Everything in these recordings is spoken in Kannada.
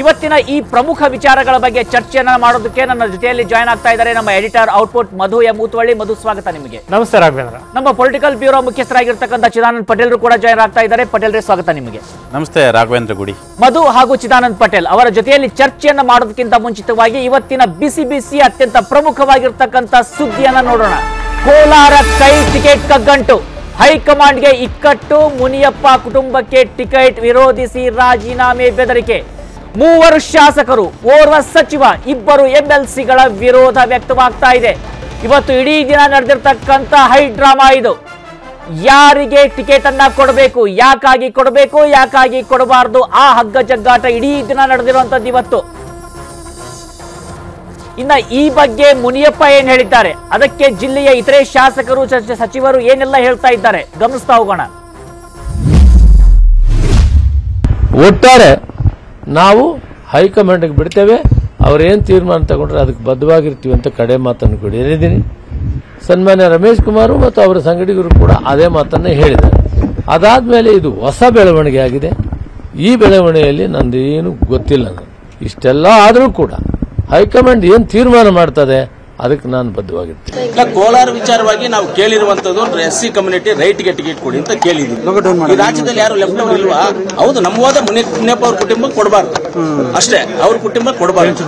ಇವತ್ತಿನ ಈ ಪ್ರಮುಖ ವಿಚಾರಗಳ ಬಗ್ಗೆ ಚರ್ಚೆಯನ್ನ ಮಾಡೋದಕ್ಕೆ ನನ್ನ ಜೊತೆಯಲ್ಲಿ ಜಾಯ್ನ್ ಆಗ್ತಾ ಇದ್ದಾರೆ ನಮ್ಮ editor output Madhu M Moothvalli Madhu ಸ್ವಾಗತ ನಿಮಗೆ. ನಮಸ್ತೆ ರಾಘವೇಂದ್ರ. ನಮ್ಮ ಪೊಲಿಟಿಕಲ್ ಬ್ಯೂರೋ ಮುಖ್ಯಸ್ಥರಾಗಿರ್ತಕ್ಕಂಥ ಚಿದಾನಂದ್ ಪಟೇಲ್ ಕೂಡ ಜಾಯ್ನ್ ಆಗ್ತಾ ಇದ್ದಾರೆ. ಪಟೇಲ್ ಸ್ವಾಗತ ನಿಮಗೆ. ನಮಸ್ತೆ ರಾಘವೇಂದ್ರ ಗುಡಿ. ಮಧು ಹಾಗೂ ಚಿದಾನಂದ್ ಪಟೇಲ್ ಅವರ ಜೊತೆಯಲ್ಲಿ ಚರ್ಚೆಯನ್ನ ಮಾಡೋದಕ್ಕಿಂತ ಮುಂಚಿತವಾಗಿ ಇವತ್ತಿನ ಬಿಸಿ ಬಿಸಿ ಅತ್ಯಂತ ಪ್ರಮುಖವಾಗಿರ್ತಕ್ಕಂಥ ಸುದ್ದಿಯನ್ನ ನೋಡೋಣ. ಕೋಲಾರ ಕೈ ಟಿಕೆಟ್ ಕಗ್ಗಂಟು. ಹೈಕಮಾಂಡ್ಗೆ ಇಕ್ಕಟ್ಟು. ಮುನಿಯಪ್ಪ ಕುಟುಂಬಕ್ಕೆ ಟಿಕೆಟ್ ವಿರೋಧಿಸಿ ರಾಜೀನಾಮೆ ಬೆದರಿಕೆ. ಮೂವರು ಶಾಸಕರು, ಓರ್ವ ಸಚಿವ, ಇಬ್ಬರು ಎಂಎಲ್ಸಿಗಳ ವಿರೋಧ ವ್ಯಕ್ತವಾಗ್ತಾ ಇದೆ. ಇವತ್ತು ಇಡೀ ದಿನ ನಡೆದಿರ್ತಕ್ಕಂಥ ಹೈ ಡ್ರಾಮಾ ಇದು. ಯಾರಿಗೆ ಟಿಕೆಟ್ ಅನ್ನ ಕೊಡಬೇಕು, ಯಾಕಾಗಿ ಕೊಡಬೇಕು, ಯಾಕಾಗಿ ಕೊಡಬಾರದು, ಆ ಹಗ್ಗ ಜಗ್ಗಾಟ ಇಡೀ ದಿನ ನಡೆದಿರುವಂತದ್ದು ಇವತ್ತು. ಇನ್ನ ಈ ಬಗ್ಗೆ ಮುನಿಯಪ್ಪ ಏನ್ ಹೇಳಿದ್ದಾರೆ? ಅದಕ್ಕೆ ಜಿಲ್ಲೆಯ ಇತರೆ ಶಾಸಕರು, ಸಚ- ಸಚಿವರು ಏನೆಲ್ಲ ಹೇಳ್ತಾ ಇದ್ದಾರೆ? ಗಮನಿಸ್ತಾ ಹೋಗೋಣ. ಒಟ್ಟಾರೆ ನಾವು ಹೈಕಮಾಂಡ್ಗೆ ಬಿಡ್ತೇವೆ. ಅವರೇನು ತೀರ್ಮಾನ ತಗೊಂಡ್ರೆ ಅದಕ್ಕೆ ಬದ್ಧವಾಗಿರ್ತೀವಿ ಅಂತ ಕಡೆ ಮಾತನ್ನು ಕೂಡ ಹೇಳಿದ್ದೀನಿ. ಸನ್ಮಾನ್ಯ ರಮೇಶ್ ಕುಮಾರ್ ಮತ್ತು ಅವರ ಸಂಗಡಿಗರು ಕೂಡ ಅದೇ ಮಾತನ್ನು ಹೇಳಿದ್ದಾರೆ. ಅದಾದ್ಮೇಲೆ ಇದು ಹೊಸ ಬೆಳವಣಿಗೆ ಆಗಿದೆ. ಈ ಬೆಳವಣಿಗೆಯಲ್ಲಿ ನಂದೇನು ಗೊತ್ತಿಲ್ಲ ಇಷ್ಟೆಲ್ಲ ಆದರೂ ಕೂಡ ಹೈಕಮಾಂಡ್ ಏನು ತೀರ್ಮಾನ ಮಾಡ್ತದೆ? ಅದಕ್ಕೆ ನಾನು ಬದ್ಧವಾಗಿರ್ತೀನಿ. ಕೋಲಾರ ವಿಚಾರವಾಗಿ ನಾವು ಕೇಳಿರುವಂತದ್ದು ಎಸ್ ಸಿ ಕಮ್ಯುನಿಟಿ ರೈಟ್ಗೆ ಟಿಕೆಟ್ ಕೊಡಿ ಅಂತ ಕೇಳಿದೀವಿ. ಈ ರಾಜ್ಯದಲ್ಲಿ ಯಾರು ಲೆಫ್ಟ್ ಇಲ್ವಾ? ಹೌದು ನಮ್ಮವಾದ ಮುನಿಯಪ್ಪ ಅವ್ರ ಕುಟುಂಬಕ್ಕೆ ಕೊಡಬಾರ್ದು. ಅಷ್ಟೇ ಅವ್ರ ಕುಟುಂಬಕ್ಕೆ ಕೊಡಬಾರ್ದು.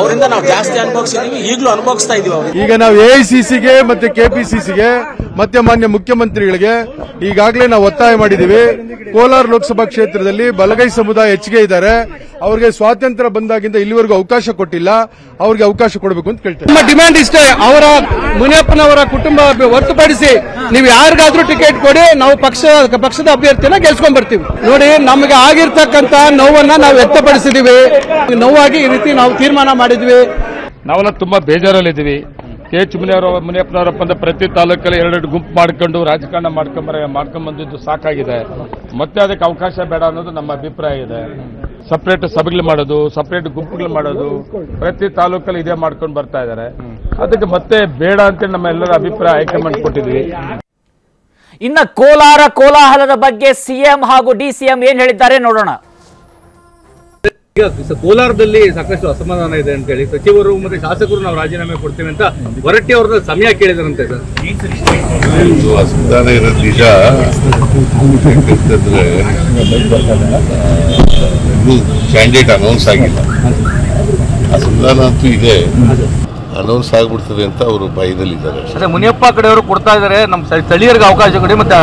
ಅವರಿಂದ ನಾವು ಜಾಸ್ತಿ ಅನುಭವಿಸಿದೀವಿ ಈಗಲೂ ಅನುಭವಿಸ್ತಾ ಇದೀವಿ ಈಗ ನಾವು ಎಐಸಿಸಿಗೆ ಮತ್ತೆ ಕೆಪಿಸಿಸಿಗೆ ಮತ್ತೆ ಮಾನ್ಯ ಮುಖ್ಯಮಂತ್ರಿಗಳಿಗೆ ಈಗಾಗಲೇ ನಾವು ಒತ್ತಾಯ ಮಾಡಿದ್ದೀವಿ. ಕೋಲಾರ ಲೋಕಸಭಾ ಕ್ಷೇತ್ರದಲ್ಲಿ ಬಲಗೈ ಸಮುದಾಯ ಹೆಚ್ಚಿಗೆ ಇದ್ದಾರೆ. ಅವರಿಗೆ ಸ್ವಾತಂತ್ರ್ಯ ಬಂದಾಗಿಂದ ಇಲ್ಲಿವರೆಗೂ ಅವಕಾಶ ಕೊಟ್ಟಿಲ್ಲ. ಅವರಿಗೆ ಅವಕಾಶ ಕೊಡಬೇಕು ಅಂತ ಕೇಳ್ತೇವೆ ನಮ್ಮ ಡಿಮ್ಯಾಂಡ್ ಇಷ್ಟೇ. ಅವರ ಮುನಿಯಪ್ಪನವರ ಕುಟುಂಬ ಹೊರತುಪಡಿಸಿ ನೀವು ಯಾರಿಗಾದ್ರೂ ಟಿಕೆಟ್ ಕೊಡಿ ನಾವು ಪಕ್ಷ ಪಕ್ಷದ ಅಭ್ಯರ್ಥಿನ ಗೆಲ್ಸ್ಕೊಂಡ್ ಬರ್ತೀವಿ. ನೋಡಿ ನಮಗೆ ಆಗಿರ್ತಕ್ಕಂತ ನೋವನ್ನ ನಾವು ವ್ಯಕ್ತಪಡಿಸಿದೀವಿ. ನೋವಾಗಿ ಈ ರೀತಿ ನಾವು ತೀರ್ಮಾನ ಮಾಡಿದ್ವಿ. ನಾವೆಲ್ಲ ತುಂಬಾ ಬೇಜಾರಲ್ಲಿದ್ದೀವಿ. ಕೆ ಎಚ್ ಮುನಿಯವರು ಅಂದ್ರೆ ಪ್ರತಿ ತಾಲೂಕಲ್ಲಿ ಎರಡೆರಡು ಗುಂಪು ಮಾಡ್ಕೊಂಡು ರಾಜಕಾರಣ ಮಾಡ್ಕೊಂಬರ ಮಾಡ್ಕೊಂಡ್ ಬಂದಿದ್ದು ಸಾಕಾಗಿದೆ. ಮತ್ತೆ ಅದಕ್ಕೆ ಅವಕಾಶ ಬೇಡ ಅನ್ನೋದು ನಮ್ಮ ಅಭಿಪ್ರಾಯ ಇದೆ. ಸಪ್ರೇಟ್ ಸಭೆಗಳು ಮಾಡೋದು ಸಪ್ರೇಟ್ ಗುಂಪುಗಳು ಮಾಡೋದು, ಪ್ರತಿ ತಾಲೂಕಲ್ಲಿ ಇದೇ ಮಾಡ್ಕೊಂಡು ಬರ್ತಾ ಇದ್ದಾರೆ. ಅದಕ್ಕೆ ಮತ್ತೆ ಬೇಡ ಅಂತ ನಮ್ಮ ಎಲ್ಲರ ಅಭಿಪ್ರಾಯ ಹೈಕಮಾಂಡ್ ಕೊಟ್ಟಿದ್ವಿ. ಇನ್ನ ಕೋಲಾರ ಕೋಲಾಹಲದ ಬಗ್ಗೆ ಸಿಎಂ ಹಾಗೂ ಡಿಸಿಎಂ ಏನ್ ಹೇಳಿದ್ದಾರೆ ನೋಡೋಣ. ಕೋಲಾರದಲ್ಲಿ ಸಾಕಷ್ಟು ಅಸಮಾಧಾನ ಇದೆ ಅಂತ ಹೇಳಿ ಸಚಿವರು ಮತ್ತೆ ಶಾಸಕರು ನಾವು ರಾಜೀನಾಮೆ ಕೊಡ್ತೇವೆ ಅಂತ ಹೊರಟ್ಟಿ ಅವ್ರನ್ನ ಸಮಯ ಕೇಳಿದ್ರಂತೆ ಸರ್. ಅಸಮಾಧಾನ ಇರೋದು ನಿಜ. ಕ್ಯಾಂಡಿಡೇಟ್ ಅನೌನ್ಸ್ ಆಗಿಲ್ಲ. ಅಸಮಾಧಾನ ಅಂತೂ ಇದೆ. ಅನೌನ್ಸ್ ಆಗ್ಬಿಡ್ತದೆ ಅಂತ ಅವರು ಭಯದಲ್ಲಿದ್ದಾರೆ. ಅದೇ ಮುನಿಯಪ್ಪ ಕಡೆಯವರು ಕೊಡ್ತಾ ಇದ್ದಾರೆ ನಮ್ಮ ಸ್ಥಳೀಯರಿಗೆ ಅವಕಾಶ ಕೊಡಿ ಮತ್ತೆ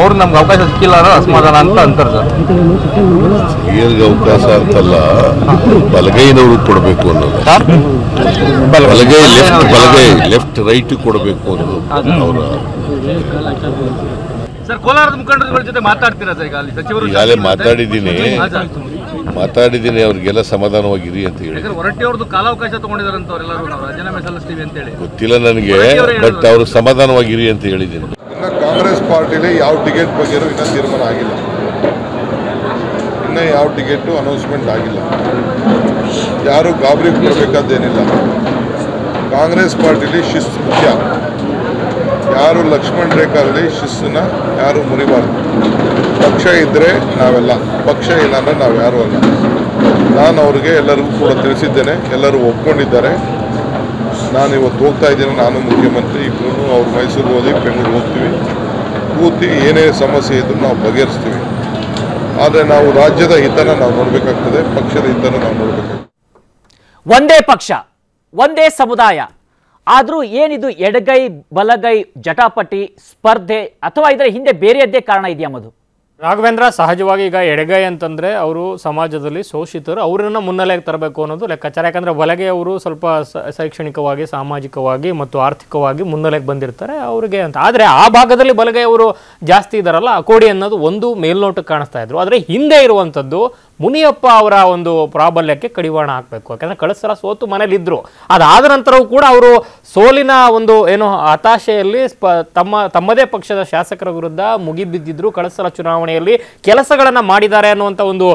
ಅವ್ರು ನಮ್ಗೆ ಅವಕಾಶ ಸಿಕ್ಕಿಲ್ಲ ಅನ್ನೋ ಅಸಮಾಧಾನ ಅಂತ ಅಂತಾರೆ ಸರ್. ಸ್ಥಳೀಯರಿಗೆ ಅವಕಾಶ ಅಂತಲ್ಲ ಬಲಗೈನವರು ಕೊಡಬೇಕು ಅನ್ನೋದು. ಬಲಗೈ ಲೆಫ್ಟ್ ಬಲಗೈ ಲೆಫ್ಟ್ ರೈಟ್ ಕೊಡಬೇಕು ಅನ್ನೋದು ಅವರ. ಸರ್ ಕೋಲಾರದ ಮುಖಂಡರುಗಳ ಜೊತೆ ಮಾತಾಡ್ತೀರಾ ಸರ್ ಈಗ ಅಲ್ಲಿ ಸಚಿವರು? ಈಗಾಗಲೇ ಮಾತಾಡಿದ್ದೀನಿ. ಮಾತಾಡಿದ್ದೀನಿ ಅವ್ರಿಗೆಲ್ಲ ಸಮಾಧಾನವಾಗಿರಿ ಅಂತ ಹೇಳಿ. ಗೊತ್ತಿಲ್ಲ ನನಗೆ ಬಟ್ ಅವರು ಸಮಾಧಾನವಾಗಿರಿ ಅಂತ ಹೇಳಿದ್ದೀನಿ. ಇನ್ನು ಕಾಂಗ್ರೆಸ್ ಪಾರ್ಟಿಲಿ ಯಾವ ಟಿಕೆಟ್ ಬಗ್ಗೆ ಇನ್ನೂ ತೀರ್ಮಾನ ಆಗಿಲ್ಲ. ಇನ್ನೂ ಯಾವ ಟಿಕೆಟು ಅನೌನ್ಸ್ಮೆಂಟ್ ಆಗಿಲ್ಲ. ಯಾರು ಗಾಬರಿ ಕೊಡಬೇಕಾದ್ದೇನಿಲ್ಲ ಕಾಂಗ್ರೆಸ್ ಪಾರ್ಟಿಲಿ ಶಿಸ್ತು ಮುಖ್ಯ. ಯಾರು ಲಕ್ಷ್ಮಣ್ ರೇಖಾದಲ್ಲಿ ಶಿಸ್ತನ್ನ ಯಾರು ಮುರಿಬಾರ್ದು. ಪಕ್ಷ ಇದ್ರೆ ನಾವೆಲ್ಲ, ಪಕ್ಷ ಇಲ್ಲ ಅಂದರೆ ನಾವು ಯಾರು ಅಲ್ಲ. ನಾನು ಅವ್ರಿಗೆ ಎಲ್ಲರಿಗೂ ಕೂಡ ತಿಳಿಸಿದ್ದೇನೆ, ಎಲ್ಲರೂ ಒಪ್ಕೊಂಡಿದ್ದಾರೆ. ನಾನು ಇವತ್ತು ಹೋಗ್ತಾ ಇದ್ದೀನಿ, ನಾನು ಮುಖ್ಯಮಂತ್ರಿ ಇಬ್ಬರೂ ಅವ್ರು ಮೈಸೂರಿಗೆ ಹೋಗಿ ಬೆಂಗಳೂರು ಹೋಗ್ತೀವಿ. ಕೂತಿ ಏನೇ ಸಮಸ್ಯೆ ಇದ್ರೂ ನಾವು ಬಗೆಹರಿಸ್ತೀವಿ. ಆದರೆ ನಾವು ರಾಜ್ಯದ ಹಿತನ ನಾವು ನೋಡಬೇಕಾಗ್ತದೆ, ಪಕ್ಷದ ಹಿತನ ನಾವು ನೋಡಬೇಕಾಗ್ತದೆ. ಒಂದೇ ಪಕ್ಷ, ಒಂದೇ ಸಮುದಾಯ. ಆದ್ರೂ ಏನಿದು ಎಡಗೈ, ಬಲಗೈ, ಜಟಾಪಟಿ, ಸ್ಪರ್ಧೆ ಅಥವಾ ಇದರ ಹಿಂದೆ ಬೇರೆಯದ್ದೇ ಕಾರಣ ಇದೆಯಾ ಮಧು? ರಾಘವೇಂದ್ರ, ಸಹಜವಾಗಿ ಈಗ ಎಡಗೈ ಅಂತಂದರೆ ಅವರು ಸಮಾಜದಲ್ಲಿ ಶೋಷಿತರು. ಅವರನ್ನು ಮುನ್ನೆಲೆಗೆ ತರಬೇಕು ಅನ್ನೋದು ಲೆಕ್ಕಾಚಾರ. ಯಾಕಂದರೆ ಬಲಗೆ ಅವರು ಸ್ವಲ್ಪ ಶೈಕ್ಷಣಿಕವಾಗಿ, ಸಾಮಾಜಿಕವಾಗಿ ಮತ್ತು ಆರ್ಥಿಕವಾಗಿ ಮುನ್ನೆಲೆಗೆ ಬಂದಿರ್ತಾರೆ ಅವರಿಗೆ ಅಂತ. ಆದರೆ ಆ ಭಾಗದಲ್ಲಿ ಬಲಗೈ ಅವರು ಜಾಸ್ತಿ ಆ ಕೋಡಿ ಅನ್ನೋದು ಒಂದು ಮೇಲ್ನೋಟಕ್ಕೆ ಕಾಣಿಸ್ತಾ ಇದ್ರು. ಆದರೆ ಹಿಂದೆ ಇರುವಂಥದ್ದು ಮುನಿಯಪ್ಪ ಅವರ ಒಂದು ಪ್ರಾಬಲ್ಯಕ್ಕೆ ಕಡಿವಾಣ ಹಾಕಬೇಕು. ಯಾಕಂದರೆ ಕಳೆದ ಸೋತು ಮನೇಲಿದ್ದರು ಅದಾದ ನಂತರವೂ ಕೂಡ ಅವರು ಸೋಲಿನ ಒಂದು ಏನು ಹತಾಶೆಯಲ್ಲಿ ಸ್ಪ ತಮ್ಮ, ತಮ್ಮದೇ ಪಕ್ಷದ ಶಾಸಕರ ವಿರುದ್ಧ ಮುಗಿಬಿದ್ದಿದ್ರು. ಕಳೆದ ಸಲ ಚುನಾವಣೆಯಲ್ಲಿ ಕೆಲಸಗಳನ್ನು ಮಾಡಿದ್ದಾರೆ ಅನ್ನುವಂಥ ಒಂದು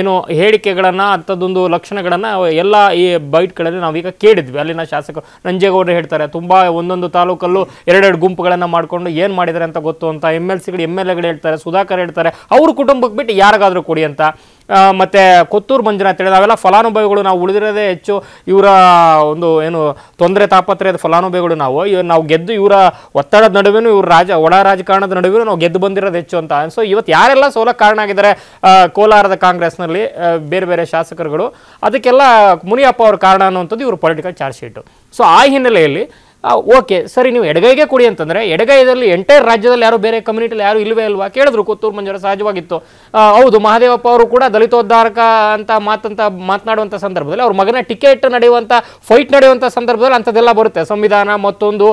ಏನು ಹೇಳಿಕೆಗಳನ್ನು, ಅಂಥದ್ದೊಂದು ಲಕ್ಷಣಗಳನ್ನು ಎಲ್ಲ ಈ ಬೈಟ್ಗಳಲ್ಲಿ ನಾವೀಗ ಕೇಳಿದ್ವಿ. ಅಲ್ಲಿನ ಶಾಸಕರು ನಂಜೇಗೌಡರು ಹೇಳ್ತಾರೆ, ತುಂಬ ಒಂದೊಂದು ತಾಲೂಕಲ್ಲೂ ಎರಡೆರಡು ಗುಂಪುಗಳನ್ನು ಮಾಡಿಕೊಂಡು ಏನು ಮಾಡಿದ್ದಾರೆ ಅಂತ ಗೊತ್ತು ಅಂತ. ಎಂ ಎಲ್ ಸಿಗಳು ಎಂ ಎಲ್ ಎಗಳು ಹೇಳ್ತಾರೆ, ಸುಧಾಕರ್ ಹೇಳ್ತಾರೆ, ಅವ್ರ ಕುಟುಂಬಕ್ಕೆ ಬಿಟ್ಟು ಯಾರಿಗಾದರೂ ಕೊಡಿ ಅಂತ. ಮತ್ತೆ ಕೊತ್ತೂರು ಮಂಜುನಾಥ್ ಹೇಳಿದ ನಾವೆಲ್ಲ ಫಲಾನುಭವಿಗಳು ನಾವು ಉಳಿದಿರೋದೇ ಹೆಚ್ಚು. ಇವರ ಒಂದು ಏನು ತೊಂದರೆ ತಾಪತ್ರೆಯದ ಫಲಾನುಭವಿಗಳು ನಾವು. ಇವ್ರು ನಾವು ಗೆದ್ದು ಇವರ ಒತ್ತಡದ ನಡುವೆನೂ ಇವ್ರ ರಾಜ ಒಳ ರಾಜಕಾರಣದ ನಡುವೆನೂ ನಾವು ಗೆದ್ದು ಬಂದಿರೋದು ಹೆಚ್ಚು ಅಂತ. ಸೊ ಇವತ್ತು ಯಾರೆಲ್ಲ ಸೋಲಕ್ಕೆ ಕಾರಣ ಆಗಿದ್ದಾರೆ ಕೋಲಾರದ ಕಾಂಗ್ರೆಸ್ನಲ್ಲಿ ಬೇರೆ ಬೇರೆ ಶಾಸಕರುಗಳು, ಅದಕ್ಕೆಲ್ಲ ಮುನಿಯಪ್ಪ ಅವ್ರ ಕಾರಣ ಅನ್ನುವಂಥದ್ದು ಇವರು ಪೊಲಿಟಿಕಲ್ ಚಾರ್ಜ್ ಶೀಟು ಸೊ ಆ ಹಿನ್ನೆಲೆಯಲ್ಲಿ ಓಕೆ, ಸರಿ, ನೀವು ಎಡಗೈಗೆ ಕೊಡಿ ಅಂತಂದ್ರೆ, ಎಡಗೈದಲ್ಲಿ ಎಂಟೈರ್ ರಾಜ್ಯದಲ್ಲಿ ಯಾರು ಬೇರೆ ಕಮ್ಯುನಿಟಿಲಿ ಯಾರು ಇಲ್ವೇ ಇಲ್ವಾ ಕೇಳಿದ್ರು ಕೊತ್ತೂರು ಮಂಜರ ಸಹಜವಾಗಿತ್ತು. ಹೌದು, ಮಹಾದೇವಪ್ಪ ಅವರು ಕೂಡ ದಲಿತೋದ್ಧಾರಕ ಅಂತ ಮಾತಂತ ಮಾತನಾಡುವಂಥ ಸಂದರ್ಭದಲ್ಲಿ, ಅವ್ರ ಮಗನ ಟಿಕೆಟ್ ನಡೆಯುವಂಥ ಫೈಟ್ ನಡೆಯುವಂಥ ಸಂದರ್ಭದಲ್ಲಿ ಅಂಥದ್ದೆಲ್ಲ ಬರುತ್ತೆ. ಸಂವಿಧಾನ, ಮತ್ತೊಂದು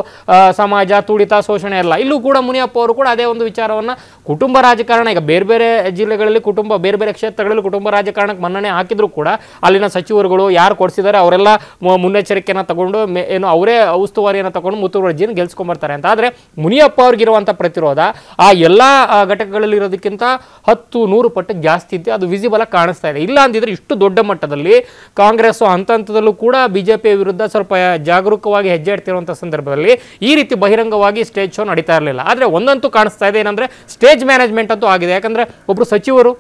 ಸಮಾಜ, ತುಡಿತ, ಶೋಷಣೆ ಎಲ್ಲ. ಇಲ್ಲೂ ಕೂಡ ಮುನಿಯಪ್ಪ ಅವರು ಕೂಡ ಅದೇ ಒಂದು ವಿಚಾರವನ್ನು ಕುಟುಂಬ ರಾಜಕಾರಣ, ಈಗ ಬೇರೆ ಬೇರೆ ಜಿಲ್ಲೆಗಳಲ್ಲಿ ಕುಟುಂಬ, ಬೇರೆ ಬೇರೆ ಕ್ಷೇತ್ರಗಳಲ್ಲಿ ಕುಟುಂಬ ರಾಜಕಾರಣಕ್ಕೆ ಮನ್ನಣೆ ಹಾಕಿದ್ರು ಕೂಡ, ಅಲ್ಲಿನ ಸಚಿವರುಗಳು ಯಾರು ಕೊಡಿಸಿದ್ದಾರೆ ಅವರೆಲ್ಲ ಮುನ್ನೆಚ್ಚರಿಕೆಯನ್ನು ತಗೊಂಡು ಏನು, ಅವರೇ ಉಸ್ತುವಾರಿಯನ್ನು ತಗೊಂಡು ಮುತುವರ್ಜಿಯನ್ನು ಗೆಲ್ಸ್ಕೊಂಡ್ಬರ್ತಾರೆ ಅಂತ. ಆದರೆ ಮುನಿಯಪ್ಪ ಅವ್ರಿಗಿರುವಂಥ ಪ್ರತಿರೋಧ ಆ ಎಲ್ಲ ಘಟಕಗಳಲ್ಲಿರೋದಕ್ಕಿಂತ ಹತ್ತು, ನೂರು ಪಟ್ಟು ಜಾಸ್ತಿ ಇದೆ ಅದು ವಿಸಿಬಲ್ ಆಗಿ ಕಾಣಿಸ್ತಾ ಇದೆ. ಇಲ್ಲ ಅಂದಿದ್ರೆ ಇಷ್ಟು ದೊಡ್ಡ ಮಟ್ಟದಲ್ಲಿ ಕಾಂಗ್ರೆಸ್ ಹಂತ ಹಂತದಲ್ಲೂ ಕೂಡ ಬಿಜೆಪಿ ವಿರುದ್ಧ ಸ್ವಲ್ಪ ಜಾಗರೂಕವಾಗಿ ಹೆಜ್ಜೆ ಇಡ್ತಿರುವಂಥ ಸಂದರ್ಭದಲ್ಲಿ ಈ ರೀತಿ ಬಹಿರಂಗವಾಗಿ ಸ್ಟೇಜ್ ಶೋ ನಡೀತಾ ಇರಲಿಲ್ಲ. ಆದರೆ ಒಂದಂತೂ ಕಾಣಿಸ್ತಾ ಇದೆ ಏನಂದ್ರೆ ಸ್ಟೇಜ್ ಮ್ಯಾನೇಜ್ಮೆಂಟ್ ಅಂತೂ ಆಗಿದೆ. ಯಾಕಂದ್ರೆ ಒಬ್ರು ಸಚಿವರು,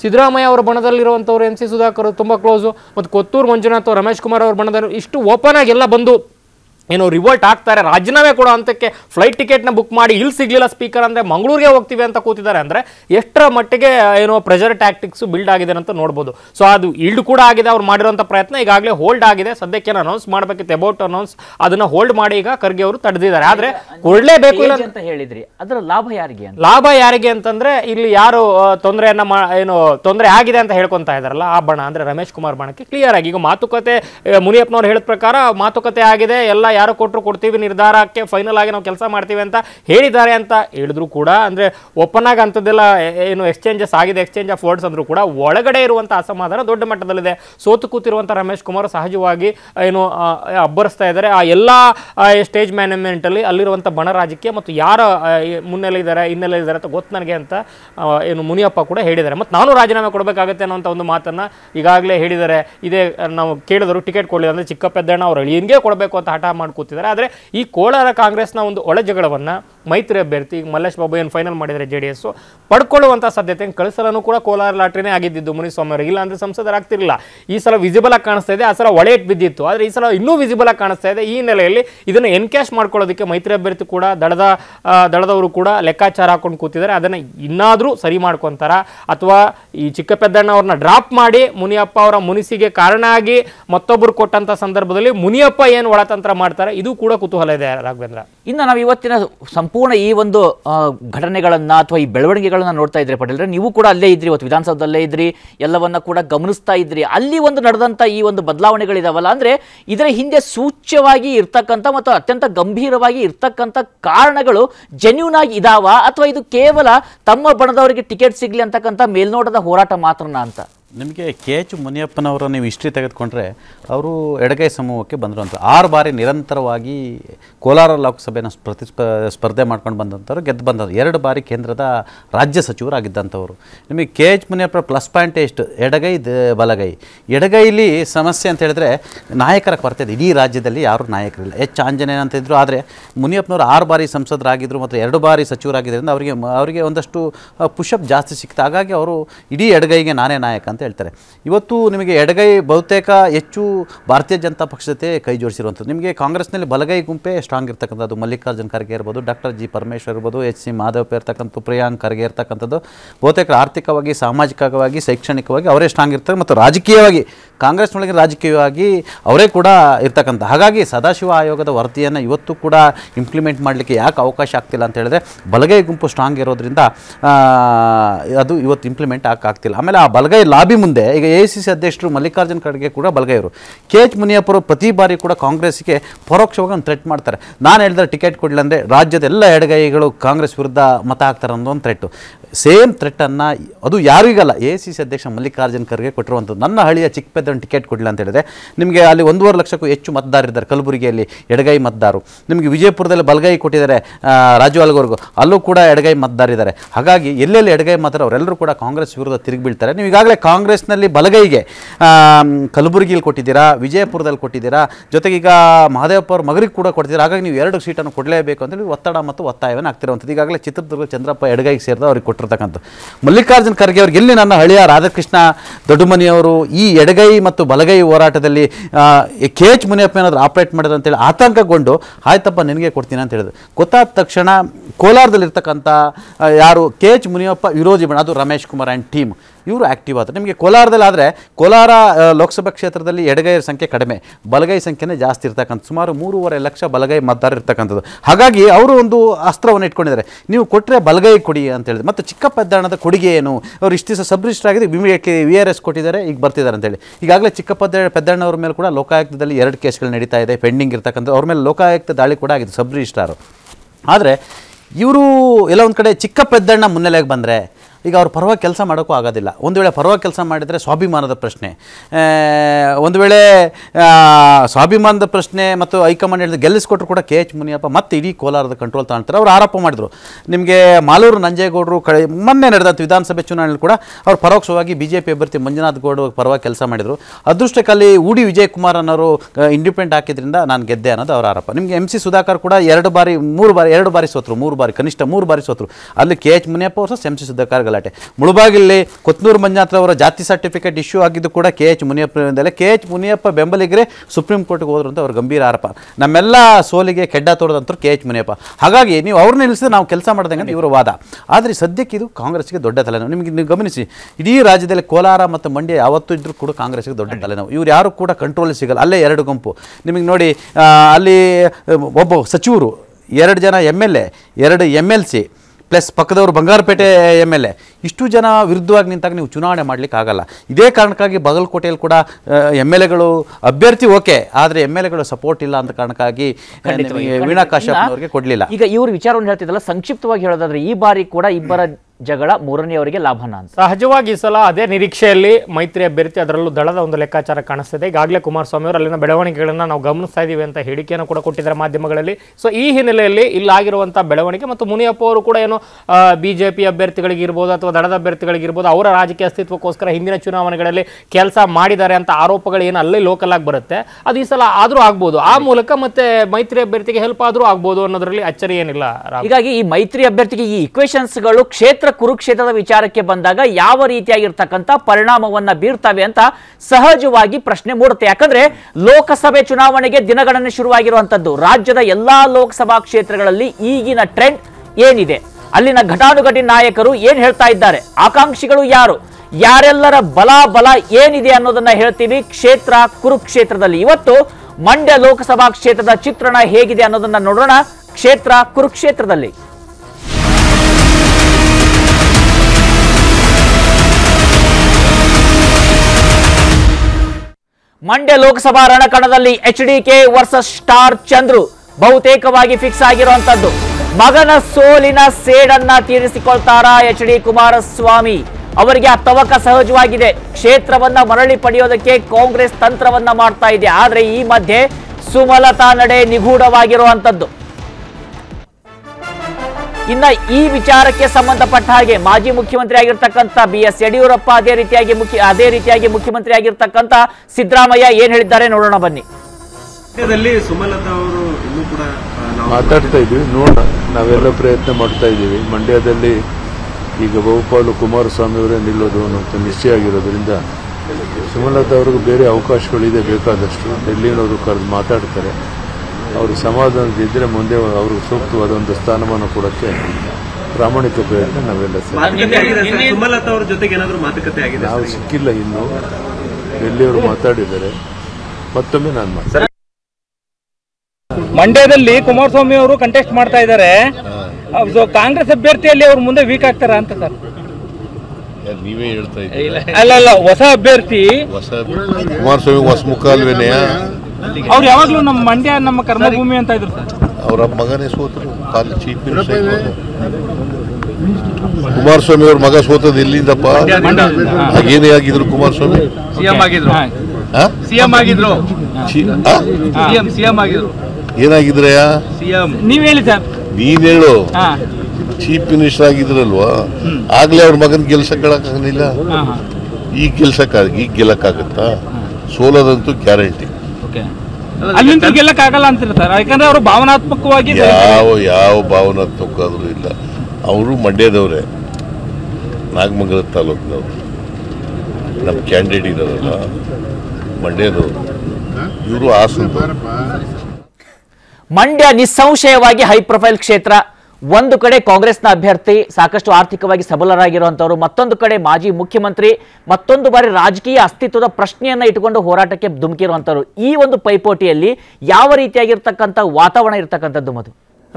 ಸಿದ್ದರಾಮಯ್ಯ ಅವರ ಬಣದಲ್ಲಿರುವಂಥವ್ರು ಎನ್ ಸಿ ಸುಧಾಕರ್ ತುಂಬ ಕ್ಲೋಸು ಮತ್ತು ಕೊತ್ತೂರು ಮಂಜುನಾಥ್ ರಮೇಶ್ ಕುಮಾರ್ ಅವ್ರ ಬಣದಲ್ಲಿ ಇಷ್ಟು ಓಪನ್ ಆಗಿ ಎಲ್ಲ ಬಂದು ಏನು ರಿವೋಲ್ಟ್ ಆಗ್ತಾರೆ ರಾಜೀನಾಮೆ ಕೊಡೋ ಅಂತಕ್ಕೆ ಫ್ಲೈಟ್ ಟಿಕೆಟ್ನ ಬುಕ್ ಮಾಡಿ ಇಲ್ಲಿ ಸಿಗಲಿಲ್ಲ ಸ್ಪೀಕರ್ ಅಂದರೆ ಮಂಗಳೂರಿಗೆ ಹೋಗ್ತೀವಿ ಅಂತ ಕೂತಿದ್ದಾರೆ ಅಂದರೆ ಎಷ್ಟರ ಮಟ್ಟಿಗೆ ಏನೋ ಪ್ರೆಷರ್ ಟ್ಯಾಕ್ಟಿಕ್ಸು ಬಿಲ್ಡ್ ಆಗಿದೆ ಅಂತ ನೋಡ್ಬೋದು. ಸೊ ಅದು ಇಲ್ಡ್ ಕೂಡ ಆಗಿದೆ ಅವ್ರು ಮಾಡಿರೋಂಥ ಪ್ರಯತ್ನ ಈಗಾಗಲೇ ಹೋಲ್ಡ್ ಆಗಿದೆ. ಸದ್ಯಕ್ಕೆ ಅನೌನ್ಸ್ ಮಾಡಬೇಕಿತ್ತು ಅಬೌಟ್ ಅನೌನ್ಸ್ ಅದನ್ನು ಹೋಲ್ಡ್ ಮಾಡಿ ಈಗ ಖರ್ಗೆ ಅವರು ತಡೆದಿದ್ದಾರೆ. ಆದರೆ ಕೊಡಲೇಬೇಕು ಇಲ್ಲ ಅಂತ ಹೇಳಿದ್ರಿ. ಅದರ ಲಾಭ ಯಾರಿಗೆ ಲಾಭ ಯಾರಿಗೆ ಅಂತಂದರೆ ಇಲ್ಲಿ ಯಾರು ತೊಂದರೆಯನ್ನು ಮಾ ಏನು ತೊಂದರೆ ಆಗಿದೆ ಅಂತ ಹೇಳ್ಕೊತಾ ಇದಾರಲ್ಲ ಆ ಬಣ ಅಂದರೆ ರಮೇಶ್ ಕುಮಾರ್ ಬಣಕ್ಕೆ ಕ್ಲಿಯರ್ ಆಗಿ. ಈಗ ಮಾತುಕತೆ ಮುನಿಯಪ್ಪನವ್ರು ಹೇಳಿದ ಪ್ರಕಾರ ಮಾತುಕತೆ ಆಗಿದೆ ಎಲ್ಲ ಯಾರು ಕೊಟ್ಟರು ಕೊಡ್ತೀವಿ ನಿರ್ಧಾರಕ್ಕೆ ಫೈನಲ್ ಆಗಿ ನಾವು ಕೆಲಸ ಮಾಡ್ತೀವಿ ಅಂತ ಹೇಳಿದ್ದಾರೆ ಅಂತ ಹೇಳಿದ್ರು ಕೂಡ. ಅಂದರೆ ಓಪನ್ ಆಗಿ ಅಂಥದ್ದೆಲ್ಲ ಏನು ಎಕ್ಸ್ಚೇಂಜಸ್ ಆಗಿದೆ ಎಕ್ಸ್ಚೇಂಜ್ ಆಫ್ ವರ್ಡ್ಸ್ ಅಂದರೂ ಕೂಡ ಒಳಗಡೆ ಇರುವಂಥ ಅಸಮಾಧಾನ ದೊಡ್ಡ ಮಟ್ಟದಲ್ಲಿದೆ. ಸೋತು ಕೂತಿರುವಂಥ ರಮೇಶ್ ಕುಮಾರ್ ಸಹಜವಾಗಿ ಏನು ಅಬ್ಬರಿಸ್ತಾ ಇದ್ದಾರೆ. ಆ ಎಲ್ಲ ಸ್ಟೇಜ್ ಮ್ಯಾನೇಜ್ಮೆಂಟಲ್ಲಿ ಅಲ್ಲಿರುವಂಥ ಬಣ ರಾಜಕೀಯ ಮತ್ತು ಯಾರ ಮುನ್ನೆಲೆ ಇದ್ದಾರೆ, ಹಿನ್ನೆಲೆ ಇದ್ದಾರೆ ಅಂತ ಗೊತ್ತು ನನಗೆ ಅಂತ ಏನು ಮುನಿಯಪ್ಪ ಕೂಡ ಹೇಳಿದ್ದಾರೆ. ಮತ್ತು ನಾನು ರಾಜೀನಾಮೆ ಕೊಡಬೇಕಾಗುತ್ತೆ ಅನ್ನೋಂಥ ಒಂದು ಮಾತನ್ನು ಈಗಾಗಲೇ ಹೇಳಿದ್ದಾರೆ. ಇದೇ, ನಾವು ಕೇಳಿದ್ರು, ಟಿಕೆಟ್ ಕೊಡಲಿಲ್ಲ ಅಂದರೆ ಚಿಕ್ಕ ಪೆದ್ದಣ್ಣ ಅವರು ಹಿಂಗೆ ಕೊಡಬೇಕು ಅಂತ ಹಠ ಮಾಡಿ ಕೂತಿದ್ದಾರೆ ಆದರೆ ಈ ಕೋಲಾರ ಕಾಂಗ್ರೆಸ್ನ ಒಂದು ಒಳ ಜಗಳವನ್ನು ಮೈತ್ರಿ ಅಭ್ಯರ್ಥಿ ಮಲ್ಲೇಶ್ ಬಾಬು ಏನು ಫೈನಲ್ ಮಾಡಿದರೆ ಜೆ ಡಿ ಎಸ್ ಪಡ್ಕೊಳ್ಳುವಂಥ ಸಾಧ್ಯತೆ ಕಳಿಸಲೂ ಕೂಡ ಕೋಲಾರ ಲಾಟ್ರಿನೇ ಆಗಿದ್ದಿದ್ದು ಮುನಿಸ್ವಾಮಿ ಅವರಿಗೆ ಇಲ್ಲ ಅಂದರೆ ಸಂಸದರಾಗ್ತಿರಲಿಲ್ಲ ಈ ಸಲ ವಿಸಿಬಲ್ ಆಗಿ ಕಾಣಿಸ್ತಾ ಇದೆ, ಆ ಸಲ ಒಳೆ ಬಿದ್ದಿತ್ತು. ಆದರೆ ಈ ಸಲ ಇನ್ನೂ ವಿಸಿಬಲ್ ಆಗಿ ಕಾಣಿಸ್ತಾ ಇದೆ. ಈ ನೆಲೆಯಲ್ಲಿ ಇದನ್ನು ಎನ್ಕ್ಯಾಶ್ ಮಾಡ್ಕೊಳ್ಳೋದಕ್ಕೆ ಮೈತ್ರಿ ಅಭ್ಯರ್ಥಿ ಕೂಡ ದಳದ ದಡದವರು ಕೂಡ ಲೆಕ್ಕಾಚಾರ ಹಾಕೊಂಡು ಕೂತಿದ್ದಾರೆ. ಅದನ್ನು ಇನ್ನಾದರೂ ಸರಿ ಮಾಡ್ಕೊತಾರ. ಅಥವಾ ಈ ಚಿಕ್ಕಪೆದ್ದಣ್ಣ ಅವ್ರನ್ನ ಡ್ರಾಪ್ ಮಾಡಿ ಮುನಿಯಪ್ಪ ಅವರ ಮುನಿಸಿಗೆ ಕಾರಣ ಆಗಿ ಮತ್ತೊಬ್ಬರು ಕೊಟ್ಟಂಥ ಸಂದರ್ಭದಲ್ಲಿ ಮುನಿಯಪ್ಪ ಏನು ಒಳತಂತ್ರ ಮಾಡ್ತಾರೆ ಇದು ಕೂಡ ಕುತೂಹಲ ಇದೆ, ರಾಘವೇಂದ್ರ. ಇನ್ನು ನಾವು ಇವತ್ತಿನ ಸಂಪೂರ್ಣ ಈ ಒಂದು ಘಟನೆಗಳನ್ನು ಘಟನೆಗಳನ್ನ ಅಥವಾ ಈ ಬೆಳವಣಿಗೆಗಳನ್ನ ನೋಡ್ತಾ ಇದ್ರೆ ಪಟೇಲ್ರೆ. ನೀವು ಕೂಡ ಅಲ್ಲೇ ಇದ್ರಿ, ಇವತ್ತು ವಿಧಾನಸೌಧದಲ್ಲೇ ಇದ್ರಿ, ಎಲ್ಲವನ್ನ ಕೂಡ ಗಮನಿಸ್ತಾ ಇದ್ರಿ. ಅಲ್ಲಿ ಒಂದು ನಡೆದಂತ ಈ ಒಂದು ಬದಲಾವಣೆಗಳಿದಾವಲ್ಲ, ಅಂದ್ರೆ ಇದರ ಹಿಂದೆ ಸೂಚ್ಯವಾಗಿ ಇರ್ತಕ್ಕಂಥ ಮತ್ತು ಅತ್ಯಂತ ಗಂಭೀರವಾಗಿ ಇರ್ತಕ್ಕಂಥ ಕಾರಣಗಳು ಜೆನ್ಯೂನ್ ಆಗಿ ಇದಾವ, ಅಥವಾ ಇದು ಕೇವಲ ತಮ್ಮ ಬಣದವರಿಗೆ ಟಿಕೆಟ್ ಸಿಗ್ಲಿ ಅಂತಕ್ಕಂಥ ಮೇಲ್ನೋಟದ ಹೋರಾಟ ಮಾತ್ರನಾ ಅಂತ? ನಿಮಗೆ ಕೆ ಎಚ್ ಮುನಿಯಪ್ಪನವರ ನೀವು ಹಿಸ್ಟ್ರಿ ತೆಗೆದುಕೊಂಡ್ರೆ ಅವರು ಎಡಗೈ ಸಮೂಹಕ್ಕೆ ಬಂದರು ಅಂತ ಆರು ಬಾರಿ ನಿರಂತರವಾಗಿ ಕೋಲಾರ ಲೋಕಸಭೆನ ಪ್ರತಿಸ್ಪ ಸ್ಪರ್ಧೆ ಮಾಡ್ಕೊಂಡು ಬಂದಂಥವ್ರು, ಗೆದ್ದು ಬಂದವರು. ಎರಡು ಬಾರಿ ಕೇಂದ್ರದ ರಾಜ್ಯ ಸಚಿವರಾಗಿದ್ದಂಥವ್ರು. ನಿಮಗೆ ಕೆ ಎಚ್ ಮುನಿಯಪ್ಪರ ಪ್ಲಸ್ ಪಾಯಿಂಟ್ ಎಷ್ಟು? ಎಡಗೈ ದ- ಬಲಗೈ. ಎಡಗೈಲಿ ಸಮಸ್ಯೆ ಅಂತ ಹೇಳಿದ್ರೆ ನಾಯಕರ ಕೊರತೆ ಇದೆ ಇಡೀ ರಾಜ್ಯದಲ್ಲಿ ಯಾರೂ ನಾಯಕರಿಲ್ಲ. ಎಚ್. ಆಂಜನೇಯ ಅಂತ ಇದ್ದರು ಆದರೆ ಮುನಿಯಪ್ಪನವರು ಆರು ಬಾರಿ ಸಂಸದರಾಗಿದ್ದರು ಮತ್ತು ಎರಡು ಬಾರಿ ಸಚಿವರಾಗಿದ್ದರಿಂದ ಅವರಿಗೆ ಅವರಿಗೆ ಒಂದಷ್ಟು ಪುಷಪ್ ಜಾಸ್ತಿ ಸಿಕ್ತು ಹಾಗಾಗಿ ಅವರು ಇಡೀ ಎಡಗೈಗೆ ನಾನೇ ನಾಯಕ ಅಂತ ಹೇಳ್ತಾರೆ. ಇವತ್ತು ನಿಮಗೆ ಎಡಗೈ ಬಹುತೇಕ ಹೆಚ್ಚು ಭಾರತೀಯ ಜನತಾ ಪಕ್ಷ ಜೊತೆ ಕೈ ಜೋಡಿಸಿರುವಂಥದ್ದು. ನಿಮಗೆ ಕಾಂಗ್ರೆಸ್ನಲ್ಲಿ ಬಲಗೈ ಗುಂಪೇ ಸ್ಟ್ರಾಂಗ್ ಇರ್ತಕ್ಕಂಥದ್ದು. ಮಲ್ಲಿಕಾರ್ಜುನ್ ಖರ್ಗೆ ಇರ್ಬೋದು ಡಾಕ್ಟರ್ ಜಿ ಪರಮೇಶ್ವರ್ ಇರ್ಬೋದು ಎಚ್ ಸಿ ಮಾಧವಪ್ಪ ಇರ್ತಕ್ಕಂಥ ಪ್ರಿಯಾಂಕ್ ಖರ್ಗೆ ಇರ್ತಕ್ಕಂಥದ್ದು. ಬಹುತೇಕ ಆರ್ಥಿಕವಾಗಿ, ಸಾಮಾಜಿಕವಾಗಿ, ಶೈಕ್ಷಣಿಕವಾಗಿ ಅವರೇ ಸ್ಟ್ರಾಂಗ್ ಇರ್ತಾರೆ ಮತ್ತು ರಾಜಕೀಯವಾಗಿ ಕಾಂಗ್ರೆಸ್ನೊಳಗೆ ರಾಜಕೀಯವಾಗಿ ಅವರೇ ಕೂಡ ಇರ್ತಕ್ಕಂಥ. ಹಾಗಾಗಿ ಸದಾಶಿವ ಆಯೋಗದ ವರದಿಯನ್ನು ಇವತ್ತು ಕೂಡ ಇಂಪ್ಲಿಮೆಂಟ್ ಮಾಡಲಿಕ್ಕೆ ಯಾಕೆ ಅವಕಾಶ ಆಗ್ತಿಲ್ಲ ಅಂತ ಹೇಳಿದ್ರೆ, ಬಲಗೈ ಗುಂಪು ಸ್ಟ್ರಾಂಗ್ ಇರೋದ್ರಿಂದ ಅದು ಇವತ್ತು ಇಂಪ್ಲಿಮೆಂಟ್ ಆಗ್ತಿಲ್ಲ. ಆಮೇಲೆ ಆ ಬಲಗೈ ಲಾಬಿ ಮುಂದೆ ಈಗ ಎ ಸಿ ಸಿ ಅಧ್ಯಕ್ಷರು ಮಲ್ಲಿಕಾರ್ಜುನ್ ಖರ್ಗೆ ಕೂಡ ಬಲಗೈಯವರು. ಕೆ ಎಚ್ ಮುನಿಯಪ್ಪರು ಪ್ರತಿ ಬಾರಿ ಕೂಡ ಕಾಂಗ್ರೆಸ್ಗೆ ಪರೋಕ್ಷವಾಗಿ ಒಂದು ಥ್ರೆಟ್ ಮಾಡ್ತಾರೆ. ನಾನು ಹೇಳಿದ್ರೆ ಟಿಕೆಟ್ ಕೊಡಲಿಲ್ಲ ಅಂದರೆ ರಾಜ್ಯದ ಎಲ್ಲ ಎಡಗೈಗಳು ಕಾಂಗ್ರೆಸ್ ವಿರುದ್ಧ ಮತ ಹಾಕ್ತಾರೆ ಅನ್ನೋ ಒಂದು ಥ್ರೆಟ್ಟು ಸೇಮ್ ಥ್ರೆಟನ್ನು ಅದು ಯಾರಿಗಲ್ಲ, ಎ ಸಿ ಸಿ ಅಧ್ಯಕ್ಷ ಮಲ್ಲಿಕಾರ್ಜುನ್ ಖರ್ಗೆ ಕೊಟ್ಟಿರುವಂಥದ್ದು. ನನ್ನ ಹಳಿಯ ಚಿಕ್ಕಪೆದ್ದನ್ನು ಟಿಕೆಟ್ ಕೊಡಲಿಲ್ಲ ಅಂತ ಹೇಳಿದ್ರೆ, ನಿಮಗೆ ಅಲ್ಲಿ ಒಂದೂವರೆ ಲಕ್ಷಕ್ಕೂ ಹೆಚ್ಚು ಮತದಾರರಿದ್ದಾರೆ ಕಲಬುರಗಿಯಲ್ಲಿ ಎಡಗೈ ಮತದಾರರು. ನಿಮಗೆ ವಿಜಯಪುರದಲ್ಲಿ ಬಲಗೈ ಕೊಟ್ಟಿದ್ದಾರೆ ರಾಜು ಅಲ್ಗೋರ್ಗೂ ಅಲ್ಲೂ ಕೂಡ ಎಡಗೈ ಮತದಾರಿದ್ದಾರೆ ಹಾಗಾಗಿ ಎಲ್ಲೆಲ್ಲಿ ಎಡಗೈ ಮತದಾರ ಅವರೆಲ್ಲರೂ ಕೂಡ ಕಾಂಗ್ರೆಸ್ ವಿರುದ್ಧ ತಿರುಗಿ ಬೀಳ್ತಾರೆ. ನೀವು ಈಗಾಗಲೇ ಕಾಂಗ್ರೆಸ್ನಲ್ಲಿ ಬಲಗೈಗೆ ಕಲಬುರಗಿಯಲ್ಲಿ ಕೊಟ್ಟಿದ್ದೀರಾ, ವಿಜಯಪುರದಲ್ಲಿ ಕೊಟ್ಟಿದ್ದೀರಾ, ಜೊತೆಗೆ ಈಗ ಮಹದೇವಪ್ಪ ಅವ್ರ ಮಗರಿಗೆ ಕೂಡ ಕೊಡ್ತೀರಾ ಹಾಗಾಗಿ ನೀವು ಎರಡು ಸೀಟನ್ನು ಕೊಡಲೇಬೇಕು ಅಂತೇಳಿ ಒತ್ತಡ ಮತ್ತು ಒತ್ತಾಯವನ್ನು ಆಗ್ತಿರುವಂಥದ್ದು ಈಗಾಗಲೇ ಚಿತ್ರದುರ್ಗ ಚಂದ್ರಪ್ಪ ಎಡಗೈಗೆ ಸೇರಿದ ಅವ್ರಿಗೆ ಕೊಟ್ಟಿರೋ ಕೊಟ್ಟಿರ್ತಕ್ಕಂಥ ಮಲ್ಲಿಕಾರ್ಜುನ್ ಖರ್ಗೆ ಅವ್ರಿಗೆ ಎಲ್ಲಿ ನನ್ನ ಹಳೆಯ ರಾಧಾಕೃಷ್ಣ ದೊಡ್ಡಮನಿಯವರು ಈ ಎಡಗೈ ಮತ್ತು ಬಲಗೈ ಹೋರಾಟದಲ್ಲಿ ಕೆ ಎಚ್ ಮುನಿಯಪ್ಪ ಏನಾದರೂ ಆಪರೇಟ್ ಮಾಡಿದ್ರು ಅಂತೇಳಿ ಆತಂಕಗೊಂಡು, ಆಯ್ತಪ್ಪ, ನಿನಗೆ ಕೊಡ್ತೀನಿ ಅಂತ ಹೇಳಿದ್ರು. ಗೊತ್ತಾದ ತಕ್ಷಣ ಕೋಲಾರದಲ್ಲಿರ್ತಕ್ಕಂಥ ಯಾರು ಕೆ ಎಚ್ ಮುನಿಯಪ್ಪ ವಿರೋಧಿ ಬಣ್ಣ, ಅದು ರಮೇಶ್ ಕುಮಾರ್ ಆ್ಯಂಡ್ ಟೀಮ್ ಇವರು ಆ್ಯಕ್ಟಿವ್ ಆದರೆ. ನಿಮಗೆ ಕೋಲಾರದಲ್ಲಿ ಆದರೆ ಕೋಲಾರ ಲೋಕಸಭಾ ಕ್ಷೇತ್ರದಲ್ಲಿ ಎಡಗೈಯರ ಸಂಖ್ಯೆ ಕಡಿಮೆ. ಬಲಗೈ ಸಂಖ್ಯೆನೇ ಜಾಸ್ತಿ ಇರ್ತಕ್ಕಂಥ ಸುಮಾರು ಮೂರುವರೆ ಲಕ್ಷ ಬಲಗೈ ಮತದಾರ ಇರ್ತಕ್ಕಂಥದ್ದು. ಹಾಗಾಗಿ ಅವರು ಒಂದು ಅಸ್ತ್ರವನ್ನು ಇಟ್ಕೊಂಡಿದ್ದಾರೆ. ನೀವು ಕೊಟ್ಟರೆ ಬಲಗೈ ಕೊಡಿ ಅಂತ ಹೇಳಿದ್ರೆ. ಮತ್ತು ಚಿಕ್ಕ ಪೆದ್ದಣ್ಣದ ಕೊಡುಗೆ ಏನು? ಅವ್ರು ಇಷ್ಟು ದಿವಸ ಸಬ್ ರಿಜಿಸ್ಟರ್ ಆಗಿದೆ ಇಮಿಡಿಯೇಟ್ಲಿ ವಿ ಆರ್ ಎಸ್ ಕೊಟ್ಟಿದ್ದಾರೆ, ಈಗ ಬರ್ತಿದ್ದಾರೆ ಅಂತೇಳಿ. ಈಗಾಗಲೇ ಚಿಕ್ಕ ಪೆದ್ದ ಪೆದ್ದಣ್ಣವ್ರ ಮೇಲೆ ಕೂಡ ಲೋಕಾಯುಕ್ತದಲ್ಲಿ ಎರಡು ಕೇಸ್ಗಳು ನಡೀತಾ ಇದೆ, ಪೆಂಡಿಂಗ್ ಇರ್ತಕ್ಕಂಥ ಅವ್ರ ಮೇಲೆ ಲೋಕಾಯುಕ್ತ ದಾಳಿ ಕೂಡ ಆಗಿದೆ ಸಬ್ ಆದರೆ ಇವರು ಎಲ್ಲ ಒಂದು ಕಡೆ ಚಿಕ್ಕ ಪೆದ್ದಣ್ಣ ಮುನ್ನೆಲೆಗೆ ಬಂದರೆ ಈಗ ಅವ್ರ ಪರವಾಗಿ ಕೆಲಸ ಮಾಡೋಕ್ಕೂ ಆಗೋದಿಲ್ಲ. ಒಂದು ವೇಳೆ ಪರವಾಗಿ ಕೆಲಸ ಮಾಡಿದರೆ ಸ್ವಾಭಿಮಾನದ ಪ್ರಶ್ನೆ. ಒಂದು ವೇಳೆ ಸ್ವಾಭಿಮಾನದ ಪ್ರಶ್ನೆ ಮತ್ತು ಹೈಕಮಾಂಡ್ ಹೇಳಿದ ಗೆಲ್ಲಿಸ್ಕೊಟ್ರು ಕೂಡ ಕೆ ಎಚ್ ಮುನಿಯಪ್ಪ ಮತ್ತೆ ಇಡೀ ಕೋಲಾರದ ಕಂಟ್ರೋಲ್ ತಗೊಳ್ತಾರೆ ಅವರು ಆರೋಪ ಮಾಡಿದರು. ನಿಮಗೆ ಮಾಲೂರು ನಂಜೇಗೌಡರು ಕಳೆ, ಮೊನ್ನೆ ನಡೆದಂಥ ವಿಧಾನಸಭೆ ಚುನಾವಣೆಯಲ್ಲಿ ಕೂಡ ಅವ್ರು ಪರೋಕ್ಷವಾಗಿ ಬಿ ಜೆ ಪಿ ಅಭ್ಯರ್ಥಿ ಮಂಜುನಾಥ್ ಗೌಡ ಪರವಾಗಿ ಕೆಲಸ ಮಾಡಿದರು. ಅದೃಷ್ಟಕ್ಕಲ್ಲಿ ಉಡಿ ವಿಜಯ್ ಕುಮಾರ್ ಅನ್ನೋರು ಇಂಡಿಪೆಂಡೆಂಟ್ ಹಾಕಿದ್ರಿಂದ ನಾನು ಗೆದ್ದೆ ಅನ್ನೋದು ಅವರ ಆರೋಪ. ನಿಮಗೆ ಎಂ ಸಿ ಸುಧಾಕರ್ ಕೂಡ ಎರಡು ಬಾರಿ, ಮೂರು ಬಾರಿ, ಎರಡು ಬಾರಿ ಸೋತರು, ಮೂರು ಬಾರಿ, ಕನಿಷ್ಠ ಮೂರು ಬಾರಿ ಸೋತರು. ಅಲ್ಲಿ K H Muniyappa versus M C Sudhakar ಗಲಾಟೆ. ಮುಳುಬಾಗಿಲ್ಲಿ ಕೊತ್ನೂರು ಮಂಜುನಾಥ್ ಅವರ ಜಾತಿ ಸರ್ಟಿಫಿಕೇಟ್ ಇಶ್ಯೂ ಆಗಿದ್ದು ಕೂಡ ಕೆ ಎಚ್ ಮುನಿಯಪ್ಪನಿಂದಲೇ ಕೆ ಎಚ್ ಮುನಿಯಪ್ಪ ಬೆಂಬಲಿಗರೆ ಸುಪ್ರೀಂ ಕೋರ್ಟ್ಗೆ ಹೋದ್ರು ಅಂತ ಅವ್ರ ಗಂಭೀರ ಆರೋಪ. ನಮ್ಮೆಲ್ಲ ಸೋಲಿಗೆ ಕೆಡ್ಡ ತೋಡದಂತರು ಕೆ ಎಚ್ ಮುನಿಯಪ್ಪ. ಹಾಗಾಗಿ ನೀವು ಅವ್ರನ್ನ ನಿಲ್ಲಿಸಿದ್ರೆ ನಾವು ಕೆಲಸ ಮಾಡ್ದಂಗೆ ಇವರ ವಾದ. ಆದರೆ ಸದ್ಯಕ್ಕೆ ಇದು ಕಾಂಗ್ರೆಸ್ಗೆ ದೊಡ್ಡ ತಲೆನೋವು. ನಿಮಗೆ ನೀವು ಗಮನಿಸಿ, ಇಡೀ ರಾಜ್ಯದಲ್ಲಿ ಕೋಲಾರ ಮತ್ತು ಮಂಡ್ಯ ಯಾವತ್ತೂ ಇದ್ರೂ ಕೂಡ ಕಾಂಗ್ರೆಸ್ಗೆ ದೊಡ್ಡ ತಲೆನೋವು. ಇವ್ರು ಯಾರು ಕೂಡ ಕಂಟ್ರೋಲ್ ಸಿಗಲ್ಲ. ಅಲ್ಲೇ ಎರಡು ಗುಂಪು. ನಿಮಗೆ ನೋಡಿ ಅಲ್ಲಿ ಒಬ್ಬ ಸಚಿವರು, ಎರಡು ಜನ ಎಂ ಎಲ್ ಎ, ಎರಡು ಎಂ ಎಲ್ ಸಿ ಪ್ಲಸ್ ಪಕ್ಕದವರು ಬಂಗಾರಪೇಟೆ ಎಂ ಎಲ್ ಎ ಇಷ್ಟು ಜನ ವಿರುದ್ಧವಾಗಿ ನಿಂತಾಗ ನೀವು ಚುನಾವಣೆ ಮಾಡಲಿಕ್ಕೆ ಆಗಲ್ಲ. ಇದೇ ಕಾರಣಕ್ಕಾಗಿ ಬಾಗಲಕೋಟೆಯಲ್ಲಿ ಕೂಡ ಎಂ ಎಲ್ ಎಗಳು ಅಭ್ಯರ್ಥಿ ಓಕೆ ಆದರೆ ಎಂ ಎಲ್ ಎಗಳು ಸಪೋರ್ಟ್ ಇಲ್ಲ ಅಂತ ಕಾರಣಕ್ಕಾಗಿ ವೀಣಾ ಕಾಶ್ಯಪ್ ಅವರಿಗೆ ಕೊಡಲಿಲ್ಲ. ಈಗ ಇವರು ವಿಚಾರವನ್ನು ಹೇಳ್ತಿದ್ದಲ್ಲ ಸಂಕ್ಷಿಪ್ತವಾಗಿ ಹೇಳೋದಾದ್ರೆ ಈ ಬಾರಿ ಕೂಡ ಇಬ್ಬರ ಜಗಳ ಮೂರನೆಯವರಿಗೆ ಲಾಭನ ಅಂತ. ಸಹಜವಾಗಿ ಈ ಸಲ ಅದೇ ನಿರೀಕ್ಷೆಯಲ್ಲಿ ಮೈತ್ರಿ ಅಭ್ಯರ್ಥಿ ಅದರಲ್ಲೂ ದಳದ ಒಂದು ಲೆಕ್ಕಾಚಾರ ಕಾಣಿಸ್ತಿದೆ. ಈಗಾಗಲೇ ಕುಮಾರಸ್ವಾಮಿ ಅವರು ಅಲ್ಲಿನ ಬೆಳವಣಿಗೆಗಳನ್ನು ನಾವು ಗಮನಿಸ್ತಾ ಇದ್ದೀವಿ ಅಂತ ಹೇಳಿಕೆಯನ್ನು ಕೂಡ ಕೊಟ್ಟಿದ್ದಾರೆ ಮಾಧ್ಯಮಗಳಲ್ಲಿ. ಸೊ ಈ ಹಿನ್ನೆಲೆಯಲ್ಲಿ ಇಲ್ಲಾಗಿರುವಂಥ ಬೆಳವಣಿಗೆ ಮತ್ತು ಮುನಿಯಪ್ಪ ಅವರು ಕೂಡ ಏನು ಬಿಜೆಪಿ ಅಭ್ಯರ್ಥಿಗಳಿಗೆ ಅಭ್ಯರ್ಥಿಗಳಿಗಿರ್ಬೋದು ಅಥವಾ ದಳದ ಅಭ್ಯರ್ಥಿಗಳಿಗಿರ್ಬೋದು ಅವರ ರಾಜಕೀಯ ಅಸ್ತಿತ್ವಕ್ಕೋಸ್ಕರ ಹಿಂದಿನ ಚುನಾವಣೆಗಳಲ್ಲಿ ಕೆಲಸ ಮಾಡಿದ್ದಾರೆ ಅಂತ ಆರೋಪಗಳು ಏನು ಅಲ್ಲೇ ಲೋಕಲ್ ಆಗಿ ಬರುತ್ತೆ. ಅದು ಈ ಸಲ ಆದರೂ ಆಗ್ಬೋದು. ಆ ಮೂಲಕ ಮತ್ತೆ ಮೈತ್ರಿ ಅಭ್ಯರ್ಥಿಗೆ ಹೆಲ್ಪ್ ಆದರೂ ಆಗ್ಬೋದು ಅನ್ನೋದರಲ್ಲಿ ಅಚ್ಚರಿ ಏನಿಲ್ಲ. ಹೀಗಾಗಿ ಈ ಮೈತ್ರಿ ಅಭ್ಯರ್ಥಿಗೆ ಈ ಇಕ್ವೇಶನ್ಸ್ಗಳು ಕ್ಷೇತ್ರ ಕುರುಕ್ಷೇತ್ರದ ವಿಚಾರಕ್ಕೆ ಬಂದಾಗ ಯಾವ ರೀತಿಯಾಗಿರ್ತಕ್ಕಂಥ ಪರಿಣಾಮವನ್ನ ಬೀರ್ತವೆ ಅಂತ ಸಹಜವಾಗಿ ಪ್ರಶ್ನೆ ಮೂಡುತ್ತೆ. ಯಾಕಂದ್ರೆ ಲೋಕಸಭೆ ಚುನಾವಣೆಗೆ ದಿನಗಣನೆ ಶುರುವಾಗಿರುವಂತದ್ದು ರಾಜ್ಯದ ಎಲ್ಲಾ ಲೋಕಸಭಾ ಕ್ಷೇತ್ರಗಳಲ್ಲಿ ಈಗಿನ ಟ್ರೆಂಡ್ ಏನಿದೆ? ಅಲ್ಲಿನ ಘಟಾನುಘಟಿ ನಾಯಕರು ಏನ್ ಹೇಳ್ತಾ ಇದ್ದಾರೆ? ಆಕಾಂಕ್ಷಿಗಳು ಯಾರು? ಯಾರೆಲ್ಲರ ಬಲ ಬಲ ಏನಿದೆ ಅನ್ನೋದನ್ನ ಹೇಳ್ತೀವಿ ಕ್ಷೇತ್ರ ಕುರುಕ್ಷೇತ್ರದಲ್ಲಿ. ಇವತ್ತು ಮಂಡ್ಯ ಲೋಕಸಭಾ ಕ್ಷೇತ್ರದ ಚಿತ್ರಣ ಹೇಗಿದೆ ಅನ್ನೋದನ್ನ ನೋಡೋಣ. ಕ್ಷೇತ್ರ ಕುರುಕ್ಷೇತ್ರದಲ್ಲಿ. Mandya Lok Sabha ರಣಕಣದಲ್ಲಿ H D K versus star Chandru ಬಹುತೇಕವಾಗಿ ಫಿಕ್ಸ್ ಆಗಿರುವಂತದ್ದು. ಮಗನ ಸೋಲಿನ ಸೇಡನ್ನ ತೀರಿಸಿಕೊಳ್ತಾರಾ ಎಚ್ ಡಿ ಕುಮಾರಸ್ವಾಮಿ? ಅವರಿಗೆ ಆ ತವಕ ಸಹಜವಾಗಿದೆ. ಕ್ಷೇತ್ರವನ್ನ ಮರಳಿ ಪಡೆಯೋದಕ್ಕೆ ಕಾಂಗ್ರೆಸ್ ತಂತ್ರವನ್ನ ಮಾಡ್ತಾ ಇದೆ. ಆದ್ರೆ ಈ ಮಧ್ಯೆ ಸುಮಲತಾ ನಡೆ ನಿಗೂಢವಾಗಿರುವಂತದ್ದು. ಇನ್ನ ಈ ವಿಚಾರಕ್ಕೆ ಸಂಬಂಧಪಟ್ಟ ಹಾಗೆ ಮಾಜಿ ಮುಖ್ಯಮಂತ್ರಿ ಆಗಿರ್ತಕ್ಕಂಥ ಬಿ ಎಸ್ ಯಡಿಯೂರಪ್ಪ ಅದೇ ರೀತಿಯಾಗಿ ಮುಖ್ಯ ಅದೇ ರೀತಿಯಾಗಿ ಮುಖ್ಯಮಂತ್ರಿ ಆಗಿರ್ತಕ್ಕಂಥ ಸಿದ್ದರಾಮಯ್ಯ ಏನ್ ಹೇಳಿದ್ದಾರೆ ನೋಡೋಣ ಬನ್ನಿ. ಮಂಡ್ಯದಲ್ಲಿ ಸುಮಲತಾ ಅವರು ಇನ್ನೂ ಕೂಡ ಮಾತಾಡ್ತಾ ಇದೀವಿ ನೋಡೋಣ. ನಾವೆಲ್ಲ ಪ್ರಯತ್ನ ಮಾಡ್ತಾ ಇದ್ದೀವಿ. ಮಂಡ್ಯದಲ್ಲಿ ಈಗ ಬಹುಪಾಲು ಕುಮಾರಸ್ವಾಮಿ ಅವರೇ ನಿಲ್ಲೋದು ಅನ್ನೋಂಥ ನಿಶ್ಚಯ ಆಗಿರೋದ್ರಿಂದ ಸುಮಲತಾ ಅವ್ರಿಗೂ ಬೇರೆ ಅವಕಾಶಗಳಿದೆ ಬೇಕಾದಷ್ಟು. ಡೆಲ್ಲಿನವರು ಕರೆದು ಮಾತಾಡ್ತಾರೆ. ಅವರು ಸಮಾಧಾನದಿದ್ದರೆ ಮುಂದೆ ಅವ್ರಿಗೆ ಸೂಕ್ತವಾದ ಒಂದು ಸ್ಥಾನಮಾನ ಕೊಡೋಕ್ಕೆ ಪ್ರಾಮಾಣಿಕ ಪ್ರಯತ್ನ ನಾವೆಲ್ಲ ಸೇರಿ ಮಾತುಕತೆ ಸರ್. ಸುಮಲತಾ ಅವ್ರ ಜೊತೆಗೆ ಏನಾದ್ರು ಮಾತುಕತೆ ಆಗಿದೆ ನಾವು ಸಿಕ್ಕಿಲ್ಲ ಇನ್ನು. ಎಲ್ಲಿಯವರು ಮಾತಾಡಿದ್ದಾರೆ? ಮತ್ತೊಮ್ಮೆ ನಾನು ಮಾತಾಡ್ತೀನಿ. ಮಂಡ್ಯದಲ್ಲಿ ಕುಮಾರಸ್ವಾಮಿ ಅವರು ಕಂಟೆಸ್ಟ್ ಮಾಡ್ತಾ ಇದ್ದಾರೆ. ಸೊ ಕಾಂಗ್ರೆಸ್ ಅಭ್ಯರ್ಥಿಯಲ್ಲಿ ಅವ್ರು ಮುಂದೆ ವೀಕ್ ಆಗ್ತಾರ ಅಂತ ಸರ್? ನೀವೇ ಹೇಳ್ತಾ ಇದ್ದೀರಿ? ಅಲ್ಲ ಅಲ್ಲ ಹೊಸ ಅಭ್ಯರ್ಥಿ. ಹೊಸ ಕುಮಾರಸ್ವಾಮಿ ಹೊಸ ಮುಖ ಅಲ್ವೇನೆಯ ಅವ್ರು ಯಾವಾಗ್ಲೂ ನಮ್ಮ ಮಂಡ್ಯ ನಮ್ಮ ಕರ್ಮಭೂಮಿ ಅಂತ ಇದ್ರು ಸರ್. ಅವರ ಮಗನೇ ಸೋತರು. ಕಾಲ್ ಚೀಫ್ ಮಿನಿಸ್ಟರ್. ಕುಮಾರಸ್ವಾಮಿ ಅವ್ರ ಮಗ ಸೋತದ ಎಲ್ಲಿಂದಪ್ಪ? ಏನೇ ಆಗಿದ್ರು. ಕುಮಾರಸ್ವಾಮಿ? ಸಿಎಂ ಆಗಿದ್ರು. ಆ? ಸಿಎಂ ಆಗಿದ್ರು. ಸಿಎಂ ಸಿಎಂ ಆಗಿದ್ರು. ಏನಾಗಿದ್ರಯ್ಯ ಸಿಎಂ. ನೀವ್ ಹೇಳಿ ಸರ್. ನೀನ್ ಹೇಳು. ಚೀಫ್ ಮಿನಿಸ್ಟರ್ ಆಗಿದ್ರಲ್ವಾ? ಆಗ್ಲೇ ಅವ್ರ ಮಗನ್ ಗೆಲ್ಸಕ್ಕಾಗಲಿಲ್ಲ ಈಗ ಗೆಲ್ಸಕ್ ಈಗ ಗೆಲ್ಲಕ್ಕಾಗತ್ತಾ? ಸೋಲೋದಂತೂ ಗ್ಯಾರಂಟಿ. ಅಲ್ಲಿಂದ ಗೆಲ್ಲಕ್ ಆಗಲ್ಲ ಅಂತಿರ್ತಾರೆ. ಸರ್ ಯಾಕಂದ್ರೆ ಅವರು ಭಾವನಾತ್ಮಕವಾಗಿ ಯಾವ ಯಾವ ಭಾವನಾತ್ಮಕ ಆದ್ರೂ ಇಲ್ಲ. ಅವರು ಮಂಡ್ಯದವ್ರೆ. ನಾಗಮಂಗಲ ತಾಲೂಕಿನವರು. ನಮ್ಮ ಕ್ಯಾಂಡಿಡೇಟ್ ಇರೋದಲ್ಲ ಮಂಡ್ಯದವರು. ಇವರು ಹಾಸನದವರು ಮಂಡ್ಯ ನಿಸ್ಸಂಶಯವಾಗಿ ಹೈ ಪ್ರೊಫೈಲ್ ಕ್ಷೇತ್ರ ಒಂದು ಕಡೆ ಕಾಂಗ್ರೆಸ್ನ ಅಭ್ಯರ್ಥಿ ಸಾಕಷ್ಟು ಆರ್ಥಿಕವಾಗಿ ಸಬಲರಾಗಿರುವಂಥವ್ರು ಮತ್ತೊಂದು ಕಡೆ ಮಾಜಿ ಮುಖ್ಯಮಂತ್ರಿ, ಮತ್ತೊಂದು ಬಾರಿ ರಾಜಕೀಯ ಅಸ್ತಿತ್ವದ ಪ್ರಶ್ನೆಯನ್ನ ಇಟ್ಟುಕೊಂಡು ಹೋರಾಟಕ್ಕೆ ಧುಮುಕಿರುವಂಥವ್ರು ಈ ಒಂದು ಪೈಪೋಟಿಯಲ್ಲಿ ಯಾವ ರೀತಿಯಾಗಿರ್ತಕ್ಕಂಥ ವಾತಾವರಣ ಇರ್ತಕ್ಕಂಥದ್ದು ಮಧು?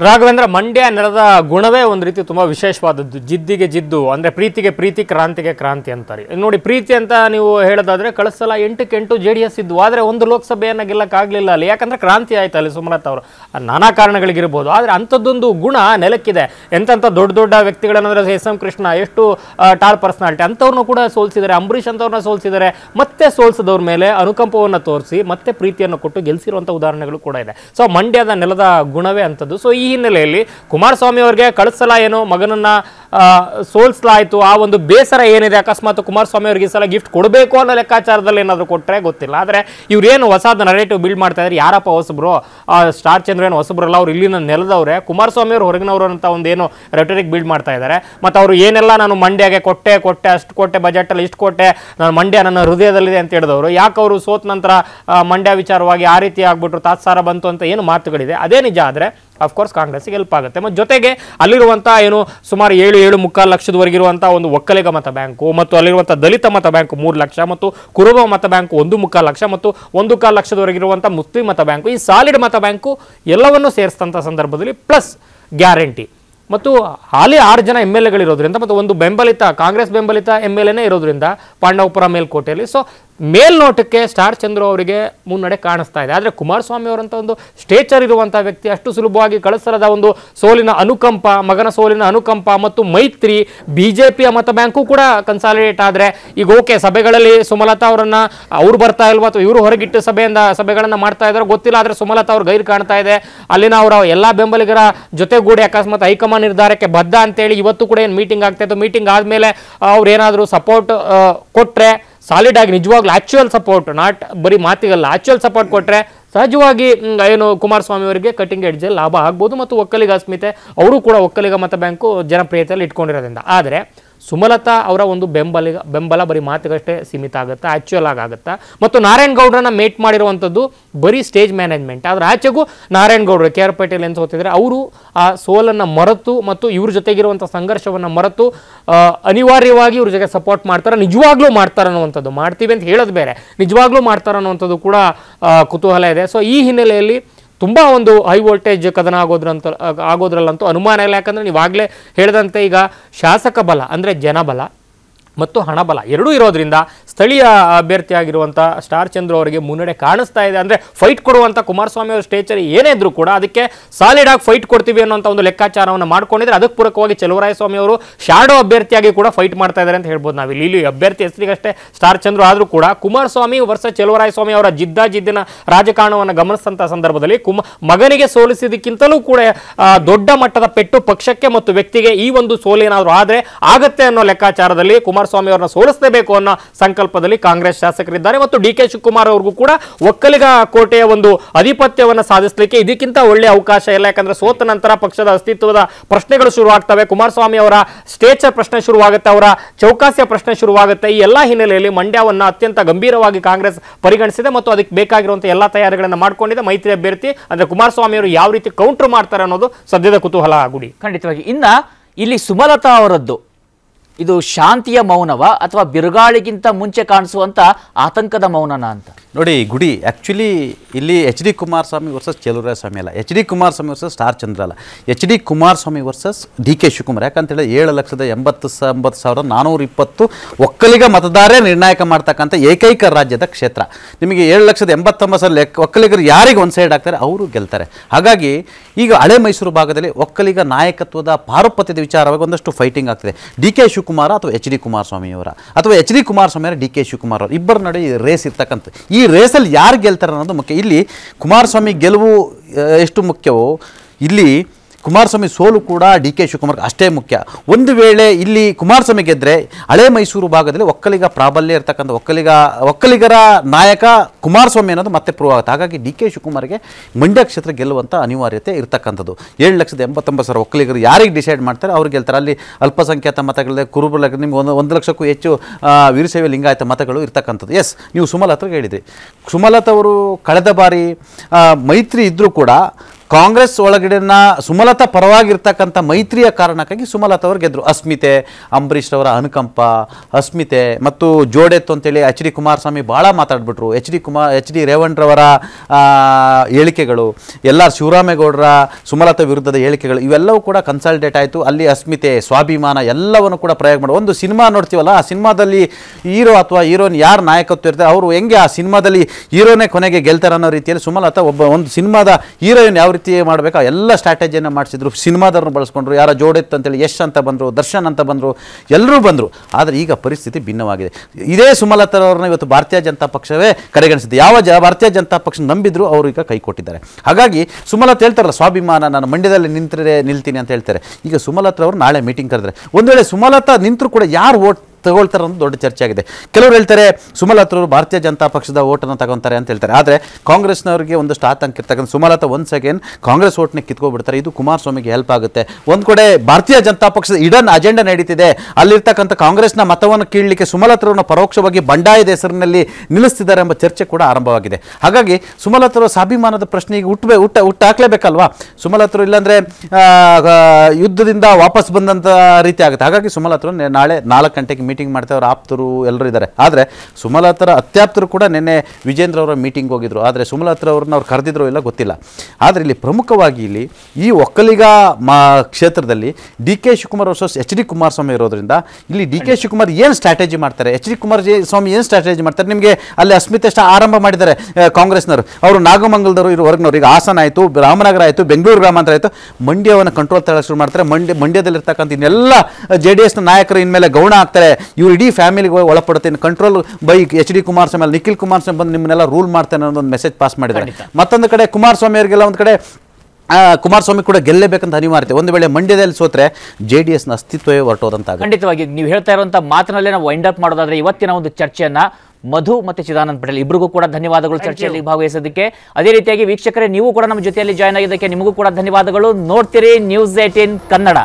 ರಾಘವೇಂದ್ರ, ಮಂಡ್ಯ ನೆಲದ ಗುಣವೇ ಒಂದು ರೀತಿ ತುಂಬ ವಿಶೇಷವಾದದ್ದು. ಜಿದ್ದಿಗೆ ಜಿದ್ದು, ಅಂದರೆ ಪ್ರೀತಿಗೆ ಪ್ರೀತಿ, ಕ್ರಾಂತಿಗೆ ಕ್ರಾಂತಿ ಅಂತಾರೆ. ನೋಡಿ ಪ್ರೀತಿ ಅಂತ ನೀವು ಹೇಳೋದಾದರೆ ಕಳಿಸಲ ಎಂಟಕ್ಕೆ ಎಂಟು ಜೆ ಡಿ ಎಸ್ ಇದ್ದು, ಆದರೆ ಒಂದು ಲೋಕಸಭೆಯನ್ನು ಗೆಲ್ಲಕ್ಕಾಗಲಿಲ್ಲ ಅಲ್ಲಿ. ಯಾಕಂದರೆ ಕ್ರಾಂತಿ ಆಯಿತು ಅಲ್ಲಿ ಸುಮಲತಾ ಅವರು. ನಾನಾ ಕಾರಣಗಳಿಗಿರ್ಬೋದು. ಆದರೆ ಅಂಥದ್ದೊಂದು ಗುಣ ನೆಲಕ್ಕಿದೆ. ಎಂತೆಂಥ ದೊಡ್ಡ ದೊಡ್ಡ ವ್ಯಕ್ತಿಗಳನ್ನಂದರೆ ಎಸ್ ಎಂ ಕೃಷ್ಣ, ಎಷ್ಟು ಟಾಲ್ ಪರ್ಸನಾಲಿಟಿ ಅಂಥವ್ರನ್ನೂ ಕೂಡ ಸೋಲಿಸಿದ್ದಾರೆ. ಅಂಬರೀಷ್ ಅಂತವ್ರನ್ನ ಸೋಲಿಸಿದ್ದಾರೆ. ಮತ್ತೆ ಸೋಲಿಸಿದವ್ರ ಮೇಲೆ ಅನುಕಂಪವನ್ನು ತೋರಿಸಿ, ಮತ್ತೆ ಪ್ರೀತಿಯನ್ನು ಕೊಟ್ಟು ಗೆಲ್ಲಿಸಿರುವಂಥ ಉದಾಹರಣೆಗಳು ಕೂಡ ಇದೆ. ಸೊ, ಮಂಡ್ಯದ ನೆಲದ ಗುಣವೇ ಅಂಥದ್ದು. ಸೊ, ಈ ಹಿನ್ನೆಲೆಯಲ್ಲಿ ಕುಮಾರಸ್ವಾಮಿ ಅವರಿಗೆ ಕಳಿಸಲ ಏನು ಮಗನನ್ನ ಸೋಲ್ಸಲಾಯಿತು, ಆ ಒಂದು ಬೇಸರ ಏನಿದೆ ಅಕಸ್ಮಾತ್ ಕುಮಾರಸ್ವಾಮಿ ಅವರಿಗೆ ಈ ಸಲ ಗಿಫ್ಟ್ ಕೊಡಬೇಕು ಅನ್ನೋ ಲೆಕ್ಕಾಚಾರದಲ್ಲಿ ಏನಾದರೂ ಕೊಟ್ಟರೆ ಗೊತ್ತಿಲ್ಲ. ಆದರೆ ಇವ್ರೇನು ಹೊಸದ ನರೇಟಿವ್ ಬಿಲ್ಡ್ ಮಾಡ್ತಾ ಇದ್ದಾರೆ ಯಾರಪ್ಪ ಹೊಸಬ್ರು? ಸ್ಟಾರ್ ಚಂದ್ರ ಏನು ಹೊಸಬ್ರಲ್ಲ, ಅವ್ರು ಇಲ್ಲಿನ ನೆಲದವ್ರೆ. ಕುಮಾರಸ್ವಾಮಿ ಅವರು ಹೊರಗಿನವರು ಅಂತ ಒಂದು ಏನು ರೆಟರಿಕ್ ಬಿಲ್ಡ್ ಮಾಡ್ತಾ ಇದ್ದಾರೆ ಮತ್ತು ಅವರು ಏನೆಲ್ಲ ನಾನು ಮಂಡ್ಯಗೆ ಕೊಟ್ಟೆ ಕೊಟ್ಟೆ, ಅಷ್ಟು ಕೊಟ್ಟೆ, ಬಜೆಟಲ್ಲಿ ಇಷ್ಟು ಕೊಟ್ಟೆ ನಾನು ಮಂಡ್ಯ ನನ್ನ ಹೃದಯದಲ್ಲಿದೆ ಅಂತ ಹೇಳಿದವರು. ಯಾಕೆ ಅವರು ಸೋತ ನಂತರ ಮಂಡ್ಯ ವಿಚಾರವಾಗಿ ಆ ರೀತಿ ಆಗ್ಬಿಟ್ರು, ತಾತ್ಸಾರ ಬಂತು ಅಂತ ಏನು ಮಾತುಗಳಿದೆ? ಅದೇ ನಿಜ ಆದರೆ ಅಫ್ಕೋರ್ಸ್ ಕಾಂಗ್ರೆಸ್ಗೆ ಹೆಲ್ಪ್ ಆಗುತ್ತೆ. ಮತ್ತು ಜೊತೆಗೆ ಅಲ್ಲಿರುವಂಥ ಏನು ಸುಮಾರು ಏಳು ಏಳು ಮುಕ್ಕಾಲು ಲಕ್ಷದವರೆಗಿರುವಂಥ ಒಂದು ಒಕ್ಕಲಿಗ ಮತ ಬ್ಯಾಂಕು, ಮತ್ತು ಅಲ್ಲಿರುವಂಥ ದಲಿತ ಮತ ಬ್ಯಾಂಕು ಮೂರು ಲಕ್ಷ, ಮತ್ತು ಕುರುಬ ಮತ ಬ್ಯಾಂಕು ಒಂದು ಮುಕ್ಕಾಲು ಲಕ್ಷ, ಮತ್ತು ಒಂದು ಕಾಲು ಲಕ್ಷದವರೆಗಿರುವಂಥ ಮುಸ್ಲಿಂ ಮತ ಬ್ಯಾಂಕು, ಈ ಸಾಲಿಡ್ ಮತ ಬ್ಯಾಂಕು ಎಲ್ಲವನ್ನೂ ಸೇರಿಸಿದಂಥ ಸಂದರ್ಭದಲ್ಲಿ ಪ್ಲಸ್ ಗ್ಯಾರಂಟಿ ಮತ್ತು ಹಾಲಿ ಆರು ಜನ ಎಂ ಎಲ್ ಎಗಳಿರೋದ್ರಿಂದ ಮತ್ತು ಒಂದು ಬೆಂಬಲಿತ, ಕಾಂಗ್ರೆಸ್ ಬೆಂಬಲಿತ ಎಂ ಎಲ್ ಎನೇ ಇರೋದ್ರಿಂದ, ಪಾಂಡವಪುರ ಮೇಲ್ಕೋಟೆಯಲ್ಲಿ. ಸೊ ಮೇಲ್ನೋಟಕ್ಕೆ ಸ್ಟಾರ್ ಚಂದ್ರು ಅವರಿಗೆ ಮುನ್ನಡೆ ಕಾಣಿಸ್ತಾ ಇದೆ. ಆದರೆ ಕುಮಾರಸ್ವಾಮಿ ಅವರಂಥ ಒಂದು ಸ್ಟೇಚರ್ ಇರುವಂಥ ವ್ಯಕ್ತಿ ಅಷ್ಟು ಸುಲಭವಾಗಿ ಕಳಿಸರದ ಒಂದು ಸೋಲಿನ ಅನುಕಂಪ, ಮಗನ ಸೋಲಿನ ಅನುಕಂಪ ಮತ್ತು ಮೈತ್ರಿ ಬಿ ಜೆ ಪಿಯ ಮತ ಬ್ಯಾಂಕು ಕೂಡ ಕನ್ಸಾಲಿಡೇಟ್ ಆದರೆ ಈಗ ಓಕೆ, ಸಭೆಗಳಲ್ಲಿ ಸುಮಲತಾ ಅವರನ್ನು ಅವ್ರು ಬರ್ತಾ ಇಲ್ವಾ ಅಥವಾ ಇವರು ಹೊರಗಿಟ್ಟು ಸಭೆಯಿಂದ ಸಭೆಗಳನ್ನು ಮಾಡ್ತಾ ಇದ್ದಾರೆ ಗೊತ್ತಿಲ್ಲ, ಆದರೆ ಸುಮಲತಾ ಅವ್ರು ಗೈರು ಕಾಣ್ತಾ ಇದೆ. ಅಲ್ಲಿನ ಅವರ ಎಲ್ಲ ಬೆಂಬಲಿಗರ ಜೊತೆಗೂಡಿ ಅಕಸ್ಮಾತ್ ಹೈಕಮಾಂಡ್ ನಿರ್ಧಾರಕ್ಕೆ ಬದ್ಧ ಅಂತೇಳಿ ಇವತ್ತು ಕೂಡ ಏನು ಮೀಟಿಂಗ್ ಆಗ್ತಾ ಮೀಟಿಂಗ್ ಆದಮೇಲೆ ಅವ್ರು ಏನಾದರೂ ಸಪೋರ್ಟ್ ಕೊಟ್ಟರೆ ಸಾಲಿಡ್ ಆಗಿ, ನಿಜವಾಗ್ಲೂ ಆಕ್ಚುಯಲ್ ಸಪೋರ್ಟ್ ನಾಟ್ ಬರೀ ಮಾತಿಗಲ್ಲ ಆಕ್ಚುಯಲ್ ಸಪೋರ್ಟ್ ಕೊಟ್ಟರೆ ಸಹಜವಾಗಿ ಏನು ಕುಮಾರಸ್ವಾಮಿ ಅವರಿಗೆ ಕಟಿಂಗ್ ಎಡ್ಜಲ್ಲಿ ಲಾಭ ಆಗ್ಬೋದು ಮತ್ತು ಒಕ್ಕಲಿಗ ಅಸ್ಮಿತೆ, ಅವರು ಕೂಡ ಒಕ್ಕಲಿಗ ಮತ ಬ್ಯಾಂಕು ಜನಪ್ರಿಯತೆಯಲ್ಲಿ ಇಟ್ಕೊಂಡಿರೋದ್ರಿಂದ. ಆದರೆ ಸುಮಲತಾ ಅವರ ಒಂದು ಬೆಂಬಲಿಗ ಬೆಂಬಲ ಬರೀ ಮಾತುಗಷ್ಟೇ ಸೀಮಿತ ಆಗುತ್ತೆ ಆ್ಯಕ್ಚುಯಲ್ ಆಗಿ ಆಗುತ್ತಾ? ಮತ್ತು ನಾರಾಯಣ್ ಗೌಡ್ರನ್ನ ಮೇಟ್ ಮಾಡಿರುವಂಥದ್ದು ಬರೀ ಸ್ಟೇಜ್ ಮ್ಯಾನೇಜ್ಮೆಂಟ್ ಆದ್ರೆ ಆಚೆಗೂ ನಾರಾಯಣ್ ಗೌಡ್ರು, ಕೆ ಆರ್ ಪಟೇಲ್ ಅಂತ ಹೋಗ್ತಿದ್ದಾರೆ ಅವರು ಆ ಸೋಲನ್ನು ಮರೆತು ಮತ್ತು ಇವ್ರ ಜೊತೆಗಿರುವಂಥ ಸಂಘರ್ಷವನ್ನು ಮರೆತು ಅನಿವಾರ್ಯವಾಗಿ ಇವ್ರ ಜೊತೆ ಸಪೋರ್ಟ್ ಮಾಡ್ತಾರೆ, ನಿಜವಾಗ್ಲೂ ಮಾಡ್ತಾರೆ ಅನ್ನುವಂಥದ್ದು. ಮಾಡ್ತೀವಿ ಅಂತ ಹೇಳೋದು ಬೇರೆ. ನಿಜವಾಗ್ಲೂ ಮಾಡ್ತಾರೆ ಅನ್ನುವಂಥದ್ದು ಕೂಡ ಕುತೂಹಲ ಇದೆ. ಸೊ ಈ ಹಿನ್ನೆಲೆಯಲ್ಲಿ ತುಂಬ ಒಂದು ಹೈ ವೋಲ್ಟೇಜ್ ಕದನ ಆಗೋದ್ರಂತ, ಆಗೋದ್ರಲ್ಲಂತೂ ಅನುಮಾನ ಇಲ್ಲ. ಯಾಕಂದರೆ ನೀವಾಗಲೇ ಹೇಳಿದಂತೆ ಈಗ ಶಾಸಕ ಬಲ, ಅಂದರೆ ಜನಬಲ ಮತ್ತು ಹಣಬಲ ಎರಡೂ ಇರೋದ್ರಿಂದ ಸ್ಥಳೀಯ ಅಭ್ಯರ್ಥಿಯಾಗಿರುವಂಥ ಸ್ಟಾರ್ ಚಂದ್ರ ಅವರಿಗೆ ಮುನ್ನಡೆ ಕಾಣಿಸ್ತಾ ಇದೆ. ಅಂದರೆ ಫೈಟ್ ಕೊಡುವಂಥ ಕುಮಾರಸ್ವಾಮಿ ಅವರ ಸ್ಟೇಚರ್ ಏನೇ ಇದ್ರೂ ಕೂಡ ಅದಕ್ಕೆ ಸಾಲಿಡ್ ಆಗಿ ಫೈಟ್ ಕೊಡ್ತೀವಿ ಅನ್ನೋಂಥ ಒಂದು ಲೆಕ್ಕಾಚಾರವನ್ನು ಮಾಡ್ಕೊಂಡಿದ್ರೆ ಅದಕ್ಕೆ ಪೂರಕವಾಗಿ ಸ್ವಾಮಿ ಅವರು ಶಾಡೋ ಅಭ್ಯರ್ಥಿಯಾಗಿ ಕೂಡ ಫೈಟ್ ಮಾಡ್ತಾ ಇದ್ದಾರೆ ಅಂತ ಹೇಳ್ಬೋದು ನಾವು ಇಲ್ಲಿ ಇಲ್ಲಿ ಅಭ್ಯರ್ಥಿ ಹೆಸರಿಗಷ್ಟೇ ಸ್ಟಾರ್ ಚಂದ್ರ ಆದರೂ ಕೂಡ ಕುಮಾರಸ್ವಾಮಿ ವರ್ಷ ಚಲುವರಾಯಸ್ವಾಮಿ ಅವರ ಜಿದ್ದ ಜಿದ್ದಿನ ರಾಜಕಾರಣವನ್ನು ಗಮನಿಸಿದಂಥ ಸಂದರ್ಭದಲ್ಲಿ ಕುಮ ಮಗನಿಗೆ ಸೋಲಿಸಿದಕ್ಕಿಂತಲೂ ಕೂಡ ದೊಡ್ಡ ಮಟ್ಟದ ಪೆಟ್ಟು ಪಕ್ಷಕ್ಕೆ ಮತ್ತು ವ್ಯಕ್ತಿಗೆ ಈ ಒಂದು ಸೋಲೇನಾದರೂ ಆದರೆ ಆಗತ್ತೆ ಅನ್ನೋ ಲೆಕ್ಕಾಚಾರದಲ್ಲಿ ಕುಮಾರಸ್ವಾಮಿ ಅವರನ್ನ ಸೋಲಿಸಲೇಬೇಕು ಅನ್ನೋ ಸಂಕಲ್ಪದಲ್ಲಿ ಕಾಂಗ್ರೆಸ್ ಶಾಸಕರಿದ್ದಾರೆ ಮತ್ತು ಡಿ ಕೆ ಶಿವಕುಮಾರ್ ಅವ್ರಿಗೂ ಕೂಡ ಒಕ್ಕಲಿಗ ಕೋಟೆಯ ಒಂದು ಅಧಿಪತ್ಯವನ್ನು ಸಾಧಿಸಲಿಕ್ಕೆ ಇದಕ್ಕಿಂತ ಒಳ್ಳೆಯ ಅವಕಾಶ ಇಲ್ಲ. ಯಾಕಂದ್ರೆ ಸೋತ ನಂತರ ಪಕ್ಷದ ಅಸ್ತಿತ್ವದ ಪ್ರಶ್ನೆಗಳು ಶುರುವಾಗ್ತವೆ. ಕುಮಾರಸ್ವಾಮಿ ಅವರ ಸ್ಟೇಚರ್ ಪ್ರಶ್ನೆ ಶುರುವಾಗುತ್ತೆ, ಅವರ ಚೌಕಾಸಿಯ ಪ್ರಶ್ನೆ ಶುರುವಾಗುತ್ತೆ. ಈ ಎಲ್ಲ ಹಿನ್ನೆಲೆಯಲ್ಲಿ ಮಂಡ್ಯವನ್ನು ಅತ್ಯಂತ ಗಂಭೀರವಾಗಿ ಕಾಂಗ್ರೆಸ್ ಪರಿಗಣಿಸಿದೆ ಮತ್ತು ಅದಕ್ಕೆ ಬೇಕಾಗಿರುವಂತಹ ಎಲ್ಲ ತಯಾರಿಗಳನ್ನು ಮಾಡ್ಕೊಂಡಿದೆ. ಮೈತ್ರಿ ಅಭ್ಯರ್ಥಿ. ಅಂದ್ರೆ ಕುಮಾರಸ್ವಾಮಿ ಅವರು ಯಾವ ರೀತಿ ಕೌಂಟರ್ ಮಾಡ್ತಾರೆ ಅನ್ನೋದು ಸದ್ಯದ ಕುತೂಹಲ ಆಗುಡಿ ಖಂಡಿತವಾಗಿ. ಇನ್ನ ಇಲ್ಲಿ ಸುಮಲತಾ ಅವರದ್ದು. ಇದು ಶಾಂತಿಯ ಮೌನವ ಅಥವಾ ಬಿರುಗಾಳಿಗಿಂತ ಮುಂಚೆ ಕಾಣಿಸುವಂತ ಆತಂಕದ ಮೌನನ ಅಂತ? ನೋಡಿ, ಗುಡಿ ಆ್ಯಕ್ಚುಲಿ ಇಲ್ಲಿ H D Kumaraswamy versus Swami ಅಲ್ಲ. H D Kumaraswamy versus star Chandra ಅಲ್ಲ. H D Kumaraswamy versus D K Shivakumar. ಯಾಕಂತೇಳಿ ಏಳು ಲಕ್ಷದ ಎಂಬತ್ತು ಸ, ಎಂಬತ್ತು ಸಾವಿರದ ನಾನ್ನೂರ ಇಪ್ಪತ್ತು ಒಕ್ಕಲಿಗ ಮತದಾರೇ ನಿರ್ಣಾಯಕ ಮಾಡ್ತಕ್ಕಂಥ ಏಕೈಕ ರಾಜ್ಯದ ಕ್ಷೇತ್ರ. ನಿಮಗೆ ಏಳು ಲಕ್ಷದ ಎಂಬತ್ತೊಂಬತ್ತು ಸಾವಿರ ಒಕ್ಕಲಿಗರು ಯಾರಿಗೆ ಒಂದು ಸೈಡ್ ಆಗ್ತಾರೆ? ಅವರು ಗೆಲ್ತಾರೆ. ಹಾಗಾಗಿ ಈಗ ಹಳೆ ಮೈಸೂರು ಭಾಗದಲ್ಲಿ ಒಕ್ಕಲಿಗ ನಾಯಕತ್ವದ ಪಾರುಪತ್ಯದ ವಿಚಾರವಾಗಿ ಒಂದಷ್ಟು ಫೈಟಿಂಗ್ ಆಗ್ತಿದೆ. ಡಿ ಕೆ ಶಿವಕುಮಾರ ಅಥವಾ ಎಚ್ ಡಿ ಕುಮಾರಸ್ವಾಮಿಯವರ? ಅಥವಾ ಎಚ್ ಡಿ ಕುಮಾರಸ್ವಾಮಿ ಅವರ ಡಿ ಕೆ ಶಿವಕುಮಾರ್ ಅವರು? ಇಬ್ಬರ ನಡುವೆ ರೇಸ್ ಇರ್ತಕ್ಕಂಥ. ಈ ರೇಸಲ್ಲಿ ಯಾರು ಗೆಲ್ತಾರೆ ಅನ್ನೋದು ಮುಖ್ಯ. ಇಲ್ಲಿ ಕುಮಾರಸ್ವಾಮಿ ಗೆಲುವು ಎಷ್ಟು ಮುಖ್ಯವೋ, ಇಲ್ಲಿ ಕುಮಾರಸ್ವಾಮಿ ಸೋಲು ಕೂಡ ಡಿ ಕೆ ಶಿವಕುಮಾರ್ ಅಷ್ಟೇ ಮುಖ್ಯ. ಒಂದು ವೇಳೆ ಇಲ್ಲಿ ಕುಮಾರಸ್ವಾಮಿ ಗೆದ್ದರೆ ಹಳೆ ಮೈಸೂರು ಭಾಗದಲ್ಲಿ ಒಕ್ಕಲಿಗ ಪ್ರಾಬಲ್ಯ ಇರತಕ್ಕಂಥ ಒಕ್ಕಲಿಗ, ಒಕ್ಕಲಿಗರ ನಾಯಕ ಕುಮಾರಸ್ವಾಮಿ ಅನ್ನೋದು ಮತ್ತೆ ಪ್ರೂವ್ ಆಗುತ್ತೆ. ಹಾಗಾಗಿ ಡಿ ಕೆ ಶಿವಕುಮಾರ್ಗೆ ಮಂಡ್ಯ ಕ್ಷೇತ್ರ ಗೆಲ್ಲುವಂಥ ಅನಿವಾರ್ಯತೆ ಇರತಕ್ಕಂಥದ್ದು. ಏಳು ಲಕ್ಷದ ಎಂಬತ್ತೊಂಬತ್ತು ಸಾವಿರ ಒಕ್ಕಲಿಗರು ಯಾರಿಗೆ ಡಿಸೈಡ್ ಮಾಡ್ತಾರೆ? ಅವ್ರು ಗೆಲ್ತಾರೆ. ಅಲ್ಲಿ ಅಲ್ಪಸಂಖ್ಯಾತ ಮತಗಳಿದೆ, ಕುರುಬ ನಿಮ್ಗೆ ಒಂದು ಒಂದು ಲಕ್ಷಕ್ಕೂ ಹೆಚ್ಚು ವೀರಶೈವ ಲಿಂಗಾಯತ ಮತಗಳು ಇರ್ತಕ್ಕಂಥದ್ದು. ಎಸ್ ನೀವು ಸುಮಲತ್ರ ಹೇಳಿದ್ರಿ. ಸುಮಲತಾ ಅವರು ಕಳೆದ ಬಾರಿ ಮೈತ್ರಿ ಇದ್ದರೂ ಕೂಡ ಕಾಂಗ್ರೆಸ್ ಒಳಗಡೆನ ಸುಮಲತಾ ಪರವಾಗಿರ್ತಕ್ಕಂಥ ಮೈತ್ರಿಯ ಕಾರಣಕ್ಕಾಗಿ ಸುಮಲತಾ ಅವರು ಗೆದ್ದರು ಅಸ್ಮಿತೆ ಅಂಬರೀಷ್ ಅವರ ಅನುಕಂಪ, ಅಸ್ಮಿತೆ ಮತ್ತು ಜೋಡೆತ್ತು ಅಂತೇಳಿ ಎಚ್ ಡಿ ಕುಮಾರಸ್ವಾಮಿ ಭಾಳ ಮಾತಾಡ್ಬಿಟ್ರು. H D Kumar H D ರೇವಣ್ರವರ ಹೇಳಿಕೆಗಳು, ಎಲ್ಲ ಶಿವರಾಮೇಗೌಡರ ಸುಮಲತಾ ವಿರುದ್ಧದ ಹೇಳಿಕೆಗಳು, ಇವೆಲ್ಲವೂ ಕೂಡ ಕನ್ಸಲ್ಟೇಟ್ ಆಯಿತು. ಅಲ್ಲಿ ಅಸ್ಮಿತೆ ಸ್ವಾಭಿಮಾನ ಎಲ್ಲವನ್ನು ಕೂಡ ಪ್ರಯೋಗ ಮಾಡಿ. ಒಂದು ಸಿನಿಮಾ ನೋಡ್ತೀವಲ್ಲ, ಆ ಸಿನಿಮಾದಲ್ಲಿ ಹೀರೋ ಅಥವಾ ಹೀರೋನ್ ಯಾರು ನಾಯಕತ್ವ ಇರ್ತಾರೆ ಅವರು ಹೆಂಗೆ ಆ ಸಿನಿಮಾದಲ್ಲಿ ಹೀರೋನೇ ಕೊನೆಗೆ ಗೆಲ್ತಾರೆ ಅನ್ನೋ ರೀತಿಯಲ್ಲಿ ಸುಮಲತಾ ಒಬ್ಬ ಒಂದು ಸಿನಿಮಾದ ಹೀರೋಯಿನ್ ಯಾವ ಮಾಡಬೇಕು, ಆ ಎಲ್ಲ ಸ್ಟ್ರಾಟಜಿಯನ್ನು ಮಾಡಿಸಿದ್ರು, ಸಿನಿಮಾದವ್ರನ್ನ ಬಳಸ್ಕೊಂಡ್ರು, ಯಾರ ಜೋಡೆತ್ತು ಅಂತೇಳಿ ಯಶ್ ಅಂತ ಬಂದರು, ದರ್ಶನ್ ಅಂತ ಬಂದರು, ಎಲ್ಲರೂ ಬಂದರು. ಆದರೆ ಈಗ ಪರಿಸ್ಥಿತಿ ಭಿನ್ನವಾಗಿದೆ. ಇದೇ ಸುಮಲತಾರವ್ರನ್ನ ಇವತ್ತು ಭಾರತೀಯ ಜನತಾ ಪಕ್ಷವೇ ಕಡೆಗಣಿಸಿದೆ ಯಾವ ಜ, ಭಾರತೀಯ ಜನತಾ ಪಕ್ಷ ನಂಬಿದ್ರು, ಅವರು ಈಗ ಕೈ ಕೊಟ್ಟಿದ್ದಾರೆ. ಹಾಗಾಗಿ ಸುಮಲತಾ ಹೇಳ್ತಾರಲ್ಲ, ಸ್ವಾಭಿಮಾನ, ನಾನು ಮಂಡ್ಯದಲ್ಲಿ ನಿಂತರೆ, ನಿಲ್ತೀನಿ ಅಂತ ಹೇಳ್ತಾರೆ. ಈಗ ಸುಮಲತಾ ಅವರು ನಾಳೆ ಮೀಟಿಂಗ್ ಕರೆದ್ರೆ. ಒಂದು ವೇಳೆ ಸುಮಲತಾ ನಿಂತರೂ ಕೂಡ ಯಾರು ಓಟ್ ತಗೊಳ್ತಾರೆ ಅನ್ನೋದು ದೊಡ್ಡ ಚರ್ಚೆ ಆಗಿದೆ. ಕೆಲವರು ಹೇಳ್ತಾರೆ, ಸುಮಲತಾ ಭಾರತೀಯ ಜನತಾ ಪಕ್ಷದ ಓಟನ್ನು ತಗೊಂತಾರೆ ಅಂತ ಹೇಳ್ತಾರೆ. ಆದರೆ ಕಾಂಗ್ರೆಸ್ನವರಿಗೆ ಒಂದಷ್ಟು ಆತಂಕ ಇರ್ತಕ್ಕಂಥ ಸುಮಲತಾ ಒನ್ಸ್ ಸೆಕೆಂಡ್ ಕಾಂಗ್ರೆಸ್ ಓಟ್ನ ಕಿತ್ಕೊಬಿಡ್ತಾರೆ. ಇದು ಕುಮಾರಸ್ವಾಮಿಗೆ ಹೆಲ್ಪ್ ಆಗುತ್ತೆ. ಒಂದು ಕಡೆ ಭಾರತೀಯ ಜನತಾ ಪಕ್ಷದ ಇಡನ್ ಅಜೆಂಡಾ ನಡೀತಿದೆ. ಅಲ್ಲಿರ್ತಕ್ಕಂಥ ಕಾಂಗ್ರೆಸ್ನ ಮತವನ್ನು ಕೀಳಲಿಕ್ಕೆ ಸುಮಲತರನ್ನು ಪರೋಕ್ಷವಾಗಿ ಬಂಡಾಯದ ಹೆಸರಿನಲ್ಲಿ ನಿಲ್ಲಿಸ್ತಿದ್ದಾರೆ ಎಂಬ ಚರ್ಚೆ ಕೂಡ ಆರಂಭವಾಗಿದೆ. ಹಾಗಾಗಿ ಸುಮಲತರು ಸ್ವಾಭಿಮಾನದ ಪ್ರಶ್ನೆಗೆ ಹುಟ್ಟಬೇ ಹುಟ್ಟ ಹುಟ್ಟ ಹಾಕ್ಲೇಬೇಕಲ್ವಾ? ಸುಮಲತರು ಇಲ್ಲಾಂದ್ರೆ ಯುದ್ಧದಿಂದ ವಾಪಸ್ ಬಂದಂಥ ರೀತಿ ಆಗುತ್ತೆ. ಹಾಗಾಗಿ ಸುಮಲತರು ನಾಳೆ ನಾಲ್ಕು ಗಂಟೆಗೆ ಮೀಟಿಂಗ್ ಮಾಡ್ತಾರೆ ಅವ್ರ ಆಪ್ತರು ಎಲ್ಲರೂ ಇದ್ದಾರೆ. ಆದರೆ ಸುಮಲತರ ಅತ್ಯಾಪ್ತರು ಕೂಡ ನಿನ್ನೆ ವಿಜೇಂದ್ರ ಅವರ ಮೀಟಿಂಗ್ ಹೋಗಿದ್ರು. ಆದರೆ ಸುಮಲತಾ ಅವ್ರನ್ನ ಅವ್ರು ಕರೆದಿದ್ರು ಇಲ್ಲ ಗೊತ್ತಿಲ್ಲ. ಆದರೆ ಇಲ್ಲಿ ಪ್ರಮುಖವಾಗಿ ಇಲ್ಲಿ ಈ ಒಕ್ಕಲಿಗ ಮಾ ಕ್ಷೇತ್ರದಲ್ಲಿ D K Shivakumar versus H D Kumaraswamy ಇರೋದ್ರಿಂದ ಇಲ್ಲಿ ಡಿ ಕೆ ಶಿವಕುಮಾರ್ ಏನು ಸ್ಟ್ರಾಟಜಿ ಮಾಡ್ತಾರೆ? ಎಚ್ ಡಿ ಕುಮಾರ್ ಜಿ- ಸ್ವಾಮಿ ಏನು ಸ್ಟ್ರಾಟಜಿ ಮಾಡ್ತಾರೆ? ನಿಮಗೆ ಅಲ್ಲಿ ಅಸ್ಮಿತೆ ಅಷ್ಟ ಆರಂಭ ಮಾಡಿದ್ದಾರೆ ಕಾಂಗ್ರೆಸ್ನವರು. ಅವರು ನಾಗಮಂಗಲದವರು ಇರೋ ವರ್ಗನವ್ರು ಈಗ ಹಾಸನ ಆಯಿತು ರಾಮನಗರ ಆಯಿತು ಬೆಂಗಳೂರು ಗ್ರಾಮಾಂತರ ಆಯಿತು. ಮಂಡ್ಯವನ್ನು ಕಂಟ್ರೋಲ್ ತಗೊಳ್ಳೋಕೆ ಶುರು ಮಾಡ್ತಾರೆ. ಮಂಡ್ಯ ಮಂಡ್ಯದಲ್ಲಿರ್ತಕ್ಕಂಥ ಇನ್ನೆಲ್ಲ ಜೆ ಡಿ ಎಸ್ನ ನಾಯಕರು ಇನ್ಮೇಲೆ ಗೌಣ ಆಗ್ತಾರೆ. ಇವ್ರು ಇಡೀ ಫ್ಯಾಮಿಲಿಗೆ ಒಳಪಡುತ್ತೆ. ಇನ್ನು control by H D Kumaraswamy ಅಲ್ಲಿ ನಿಖಿಲ್ ಕುಮಾರಸ್ವಾಮಿ ಬಂದು ನಿಮ್ಮನ್ನೆಲ್ಲ ರೂಲ್ ಮಾಡ್ತೇನೆ ಅನ್ನೋ ಒಂದು ಮೆಸೇಜ್ ಪಾಸ್ ಮಾಡಿದ್ದಾರೆ. ಮತ್ತೊಂದು ಕಡೆ ಕುಮಾರಸ್ವಾಮಿ ಅವರಿಗೆಲ್ಲ ಒಂದು ಕಡೆ ಆ, ಕುಮಾರಸ್ವಾಮಿ ಕೂಡ ಗೆಲ್ಲೇಬೇಕಂತ ಅನಿವಾರ್ಯತೆ ಒಂದು ವೇಳೆ ಮಂಡ್ಯದಲ್ಲಿ ಸೋತ್ರೆ ಜೆ ಡಿ ಎಸ್ನ ಅಸ್ತಿತ್ವವೇ ಹೊರಟೋದಂತಾಗುತ್ತೆ. ಖಂಡಿತವಾಗಿ ನೀವು ಹೇಳ್ತಾ ಇರುವಂತ ಮಾತಿನಲ್ಲೇ ನಾವು ವೈಂಡ್ ಅಪ್ ಮಾಡೋದಾದ್ರೆ ಇವತ್ತಿನ ಒಂದು ಚರ್ಚೆಯನ್ನ ಮಧು ಮತ್ತೆ ಚಿದಾನಂದ್ ಪಟೇಲ್ ಇಬ್ಬರಿಗೂ ಕೂಡ ಧನ್ಯವಾದಗಳು ಚರ್ಚೆಯಲ್ಲಿ ಭಾಗವಹಿಸೋದಕ್ಕೆ. ಅದೇ ರೀತಿಯಾಗಿ ವೀಕ್ಷಕರೇ ನೀವು ಕೂಡ ನಮ್ಮ ಜೊತೆಯಲ್ಲಿ ಜಾಯ್ನ್ ಆಗಿದ್ದಕ್ಕೆ ನಿಮಗೂ ಕೂಡ ಧನ್ಯವಾದಗಳು. ನೋಡ್ತೀರಿ ನ್ಯೂಸ್ ಏಟೀನ್ ಕನ್ನಡ.